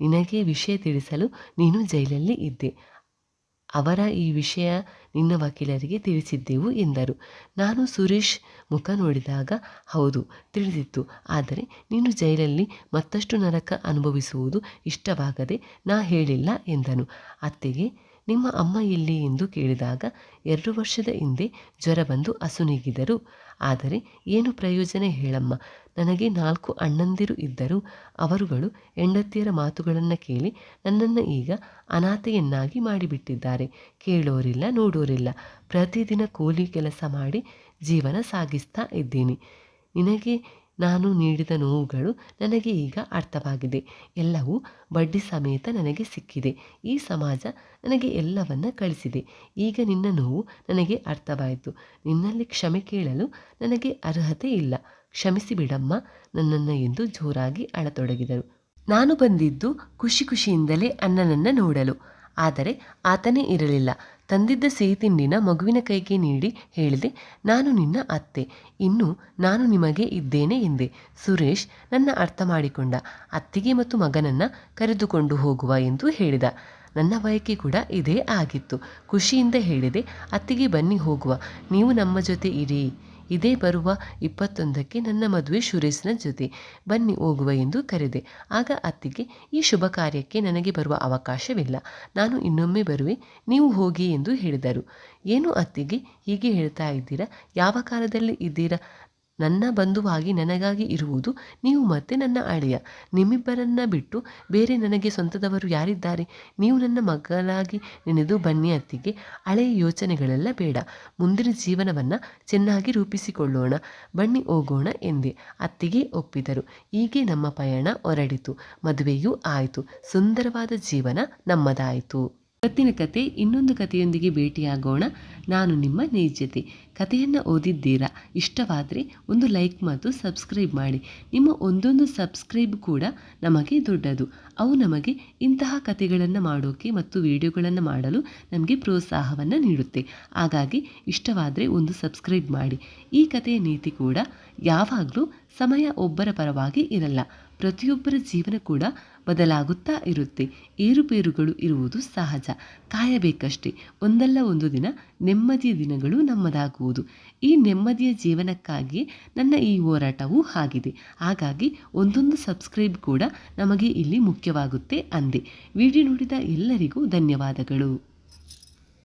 ನಿನಗೆ ವಿಷಯ ತಿಳಿಸಲು ನೀನು ಜೈಲಲ್ಲಿ ಇದ್ದೆ. ಅವರ ಈ ವಿಷಯ ನಿನ್ನ ವಕೀಲರಿಗೆ ತಿಳಿಸಿದ್ದೆವು ಎಂದರು. ನಾನು ಸುರೇಶ್ ಮುಖ ನೋಡಿದಾಗ ಹೌದು, ತಿಳಿದಿತ್ತು. ಆದರೆ ನೀನು ಜೈಲಲ್ಲಿ ಮತ್ತಷ್ಟು ನರಕ ಅನುಭವಿಸುವುದು ಇಷ್ಟವಾಗದೆ ನಾ ಹೇಳಿಲ್ಲ ಎಂದನು. ಅತ್ತೆಗೆ ನಿಮ್ಮ ಅಮ್ಮ ಇಲ್ಲಿ ಎಂದು ಕೇಳಿದಾಗ ಎರಡು ವರ್ಷದ ಹಿಂದೆ ಜ್ವರ ಬಂದು ಅಸುನೀಗಿದರು ಆದರೆ ಏನು ಪ್ರಯೋಜನ ಹೇಳಮ್ಮ? ನನಗೆ ನಾಲ್ಕು ಅಣ್ಣಂದಿರು ಇದ್ದರು. ಅವರುಗಳು ಹೆಂಡತಿಯರ ಮಾತುಗಳನ್ನು ಕೇಳಿ ನನ್ನನ್ನು ಈಗ ಅನಾಥೆಯನ್ನಾಗಿ ಮಾಡಿಬಿಟ್ಟಿದ್ದಾರೆ. ಕೇಳೋರಿಲ್ಲ, ನೋಡೋರಿಲ್ಲ. ಪ್ರತಿದಿನ ಕೂಲಿ ಕೆಲಸ ಮಾಡಿ ಜೀವನ ಸಾಗಿಸ್ತಾ ಇದ್ದೀನಿ. ನಿನಗೆ ನಾನು ನೀಡಿದ ನೋವುಗಳು ನನಗೆ ಈಗ ಅರ್ಥವಾಗಿದೆ. ಎಲ್ಲವೂ ಬಡ್ಡಿ ಸಮೇತ ನನಗೆ ಸಿಕ್ಕಿದೆ. ಈ ಸಮಾಜ ನನಗೆ ಎಲ್ಲವನ್ನ ಕಳಿಸಿದೆ. ಈಗ ನಿನ್ನ ನೋವು ನನಗೆ ಅರ್ಥವಾಯಿತು. ನಿನ್ನಲ್ಲಿ ಕ್ಷಮೆ ಕೇಳಲು ನನಗೆ ಅರ್ಹತೆ ಇಲ್ಲ. ಕ್ಷಮಿಸಿ ಬಿಡಮ್ಮ, ನನ್ನನ್ನು ಎಂದು ಜೋರಾಗಿ ಅಳತೊಡಗಿದರು. ನಾನು ಬಂದಿದ್ದು ಖುಷಿ ಖುಷಿಯಿಂದಲೇ ಅನ್ನನನ್ನು ನೋಡಲು. ಆದರೆ ಆತನೇ ಇರಲಿಲ್ಲ. ತಂದಿದ್ದ ಸಿಹಿ ತಿಂಡಿನ ಮಗುವಿನ ಕೈಗೆ ನೀಡಿ ಹೇಳಿದೆ, ನಾನು ನಿನ್ನ ಅತ್ತೆ. ಇನ್ನು ನಾನು ನಿಮಗೆ ಇದ್ದೇನೆ ಎಂದೆ. ಸುರೇಶ್ ನನ್ನ ಅರ್ಥ ಮಾಡಿಕೊಂಡ. ಅತ್ತಿಗೆ ಮತ್ತು ಮಗನನ್ನು ಕರೆದುಕೊಂಡು ಹೋಗುವ ಎಂದು ಹೇಳಿದ. ನನ್ನ ಬಯಕೆ ಕೂಡ ಇದೇ ಆಗಿತ್ತು. ಖುಷಿಯಿಂದ ಹೇಳಿದೆ, ಅತ್ತಿಗೆ ಬನ್ನಿ ಹೋಗುವ. ನೀವು ನಮ್ಮ ಜೊತೆ ಇರಿ. ಇದೇ ಬರುವ ಇಪ್ಪತ್ತೊಂದಕ್ಕೆ ನನ್ನ ಮದುವೆ ಸುರೇಶ್ನ ಜೊತೆ. ಬನ್ನಿ ಹೋಗುವ ಎಂದು ಕರೆದೆ. ಆಗ ಅತ್ತಿಗೆ, ಈ ಶುಭ ಕಾರ್ಯಕ್ಕೆ ನನಗೆ ಬರುವ ಅವಕಾಶವಿಲ್ಲ. ನಾನು ಇನ್ನೊಮ್ಮೆ ಬರುವೆ. ನೀವು ಹೋಗಿ ಎಂದು ಹೇಳಿದರು. ಏನು ಅತ್ತಿಗೆ ಹೀಗೆ ಹೇಳ್ತಾ ಇದ್ದೀರಾ? ಯಾವ ಕಾಲದಲ್ಲಿ ಇದ್ದೀರಾ? ನನ್ನ ಬಂಧುವಾಗಿ ನನಗಾಗಿ ಇರುವುದು, ನೀವು ಮತ್ತೆ ನನ್ನ ಅಳಿಯ. ನಿಮ್ಮಿಬ್ಬರನ್ನ ಬಿಟ್ಟು ಬೇರೆ ನನಗೆ ಸ್ವಂತದವರು ಯಾರಿದ್ದಾರೆ? ನೀವು ನನ್ನ ಮಗಳಾಗಿ ನೆನೆದು ಬನ್ನಿ ಅತ್ತಿಗೆ. ಹಳೆಯ ಯೋಚನೆಗಳೆಲ್ಲ ಬೇಡ. ಮುಂದಿನ ಜೀವನವನ್ನು ಚೆನ್ನಾಗಿ ರೂಪಿಸಿಕೊಳ್ಳೋಣ. ಬನ್ನಿ ಹೋಗೋಣ ಎಂದೆ. ಅತ್ತಿಗೆ ಒಪ್ಪಿದರು. ಹೀಗೆ ನಮ್ಮ ಪಯಣ ಹೊರಡಿತು. ಮದುವೆಯೂ ಆಯಿತು. ಸುಂದರವಾದ ಜೀವನ ನಮ್ಮದಾಯಿತು. ಇವತ್ತಿನ ಕತೆ ಇನ್ನೊಂದು ಕಥೆಯೊಂದಿಗೆ ಭೇಟಿಯಾಗೋಣ. ನಾನು ನಿಮ್ಮ ನೈಜತೆ ಕಥೆಯನ್ನು ಓದಿದ್ದೀರಾ? ಇಷ್ಟವಾದರೆ ಒಂದು ಲೈಕ್ ಮತ್ತು ಸಬ್ಸ್ಕ್ರೈಬ್ ಮಾಡಿ. ನಿಮ್ಮ ಒಂದೊಂದು ಸಬ್ಸ್ಕ್ರೈಬ್ ಕೂಡ ನಮಗೆ ದೊಡ್ಡದು. ಅವು ನಮಗೆ ಇಂತಹ ಕಥೆಗಳನ್ನು ಮಾಡೋಕ್ಕೆ ಮತ್ತು ವಿಡಿಯೋಗಳನ್ನು ಮಾಡಲು ನಮಗೆ ಪ್ರೋತ್ಸಾಹವನ್ನು ನೀಡುತ್ತೆ. ಹಾಗಾಗಿ ಇಷ್ಟವಾದರೆ ಒಂದು ಸಬ್ಸ್ಕ್ರೈಬ್ ಮಾಡಿ. ಈ ಕಥೆಯ ನೀತಿ ಕೂಡ ಯಾವಾಗಲೂ ಸಮಯ ಒಬ್ಬರ ಪರವಾಗಿ ಇರಲ್ಲ. ಪ್ರತಿಯೊಬ್ಬರ ಜೀವನ ಕೂಡ ಬದಲಾಗುತ್ತಾ ಇರುತ್ತೆ. ಏರುಪೇರುಗಳು ಇರುವುದು ಸಹಜ. ಕಾಯಬೇಕಷ್ಟೇ. ಒಂದಲ್ಲ ಒಂದು ದಿನ ನೆಮ್ಮದಿಯ ದಿನಗಳು ನಮ್ಮದಾಗುವುದು. ಈ ನೆಮ್ಮದಿಯ ಜೀವನಕ್ಕಾಗಿ ನನ್ನ ಈ ಹೋರಾಟವೂ ಆಗಿದೆ. ಹಾಗಾಗಿ ಒಂದೊಂದು ಸಬ್ಸ್ಕ್ರೈಬ್ ಕೂಡ ನಮಗೆ ಇಲ್ಲಿ ಮುಖ್ಯವಾಗುತ್ತೆ ಅಂದೆ. ವಿಡಿಯೋ ನೋಡಿದ ಎಲ್ಲರಿಗೂ ಧನ್ಯವಾದಗಳು.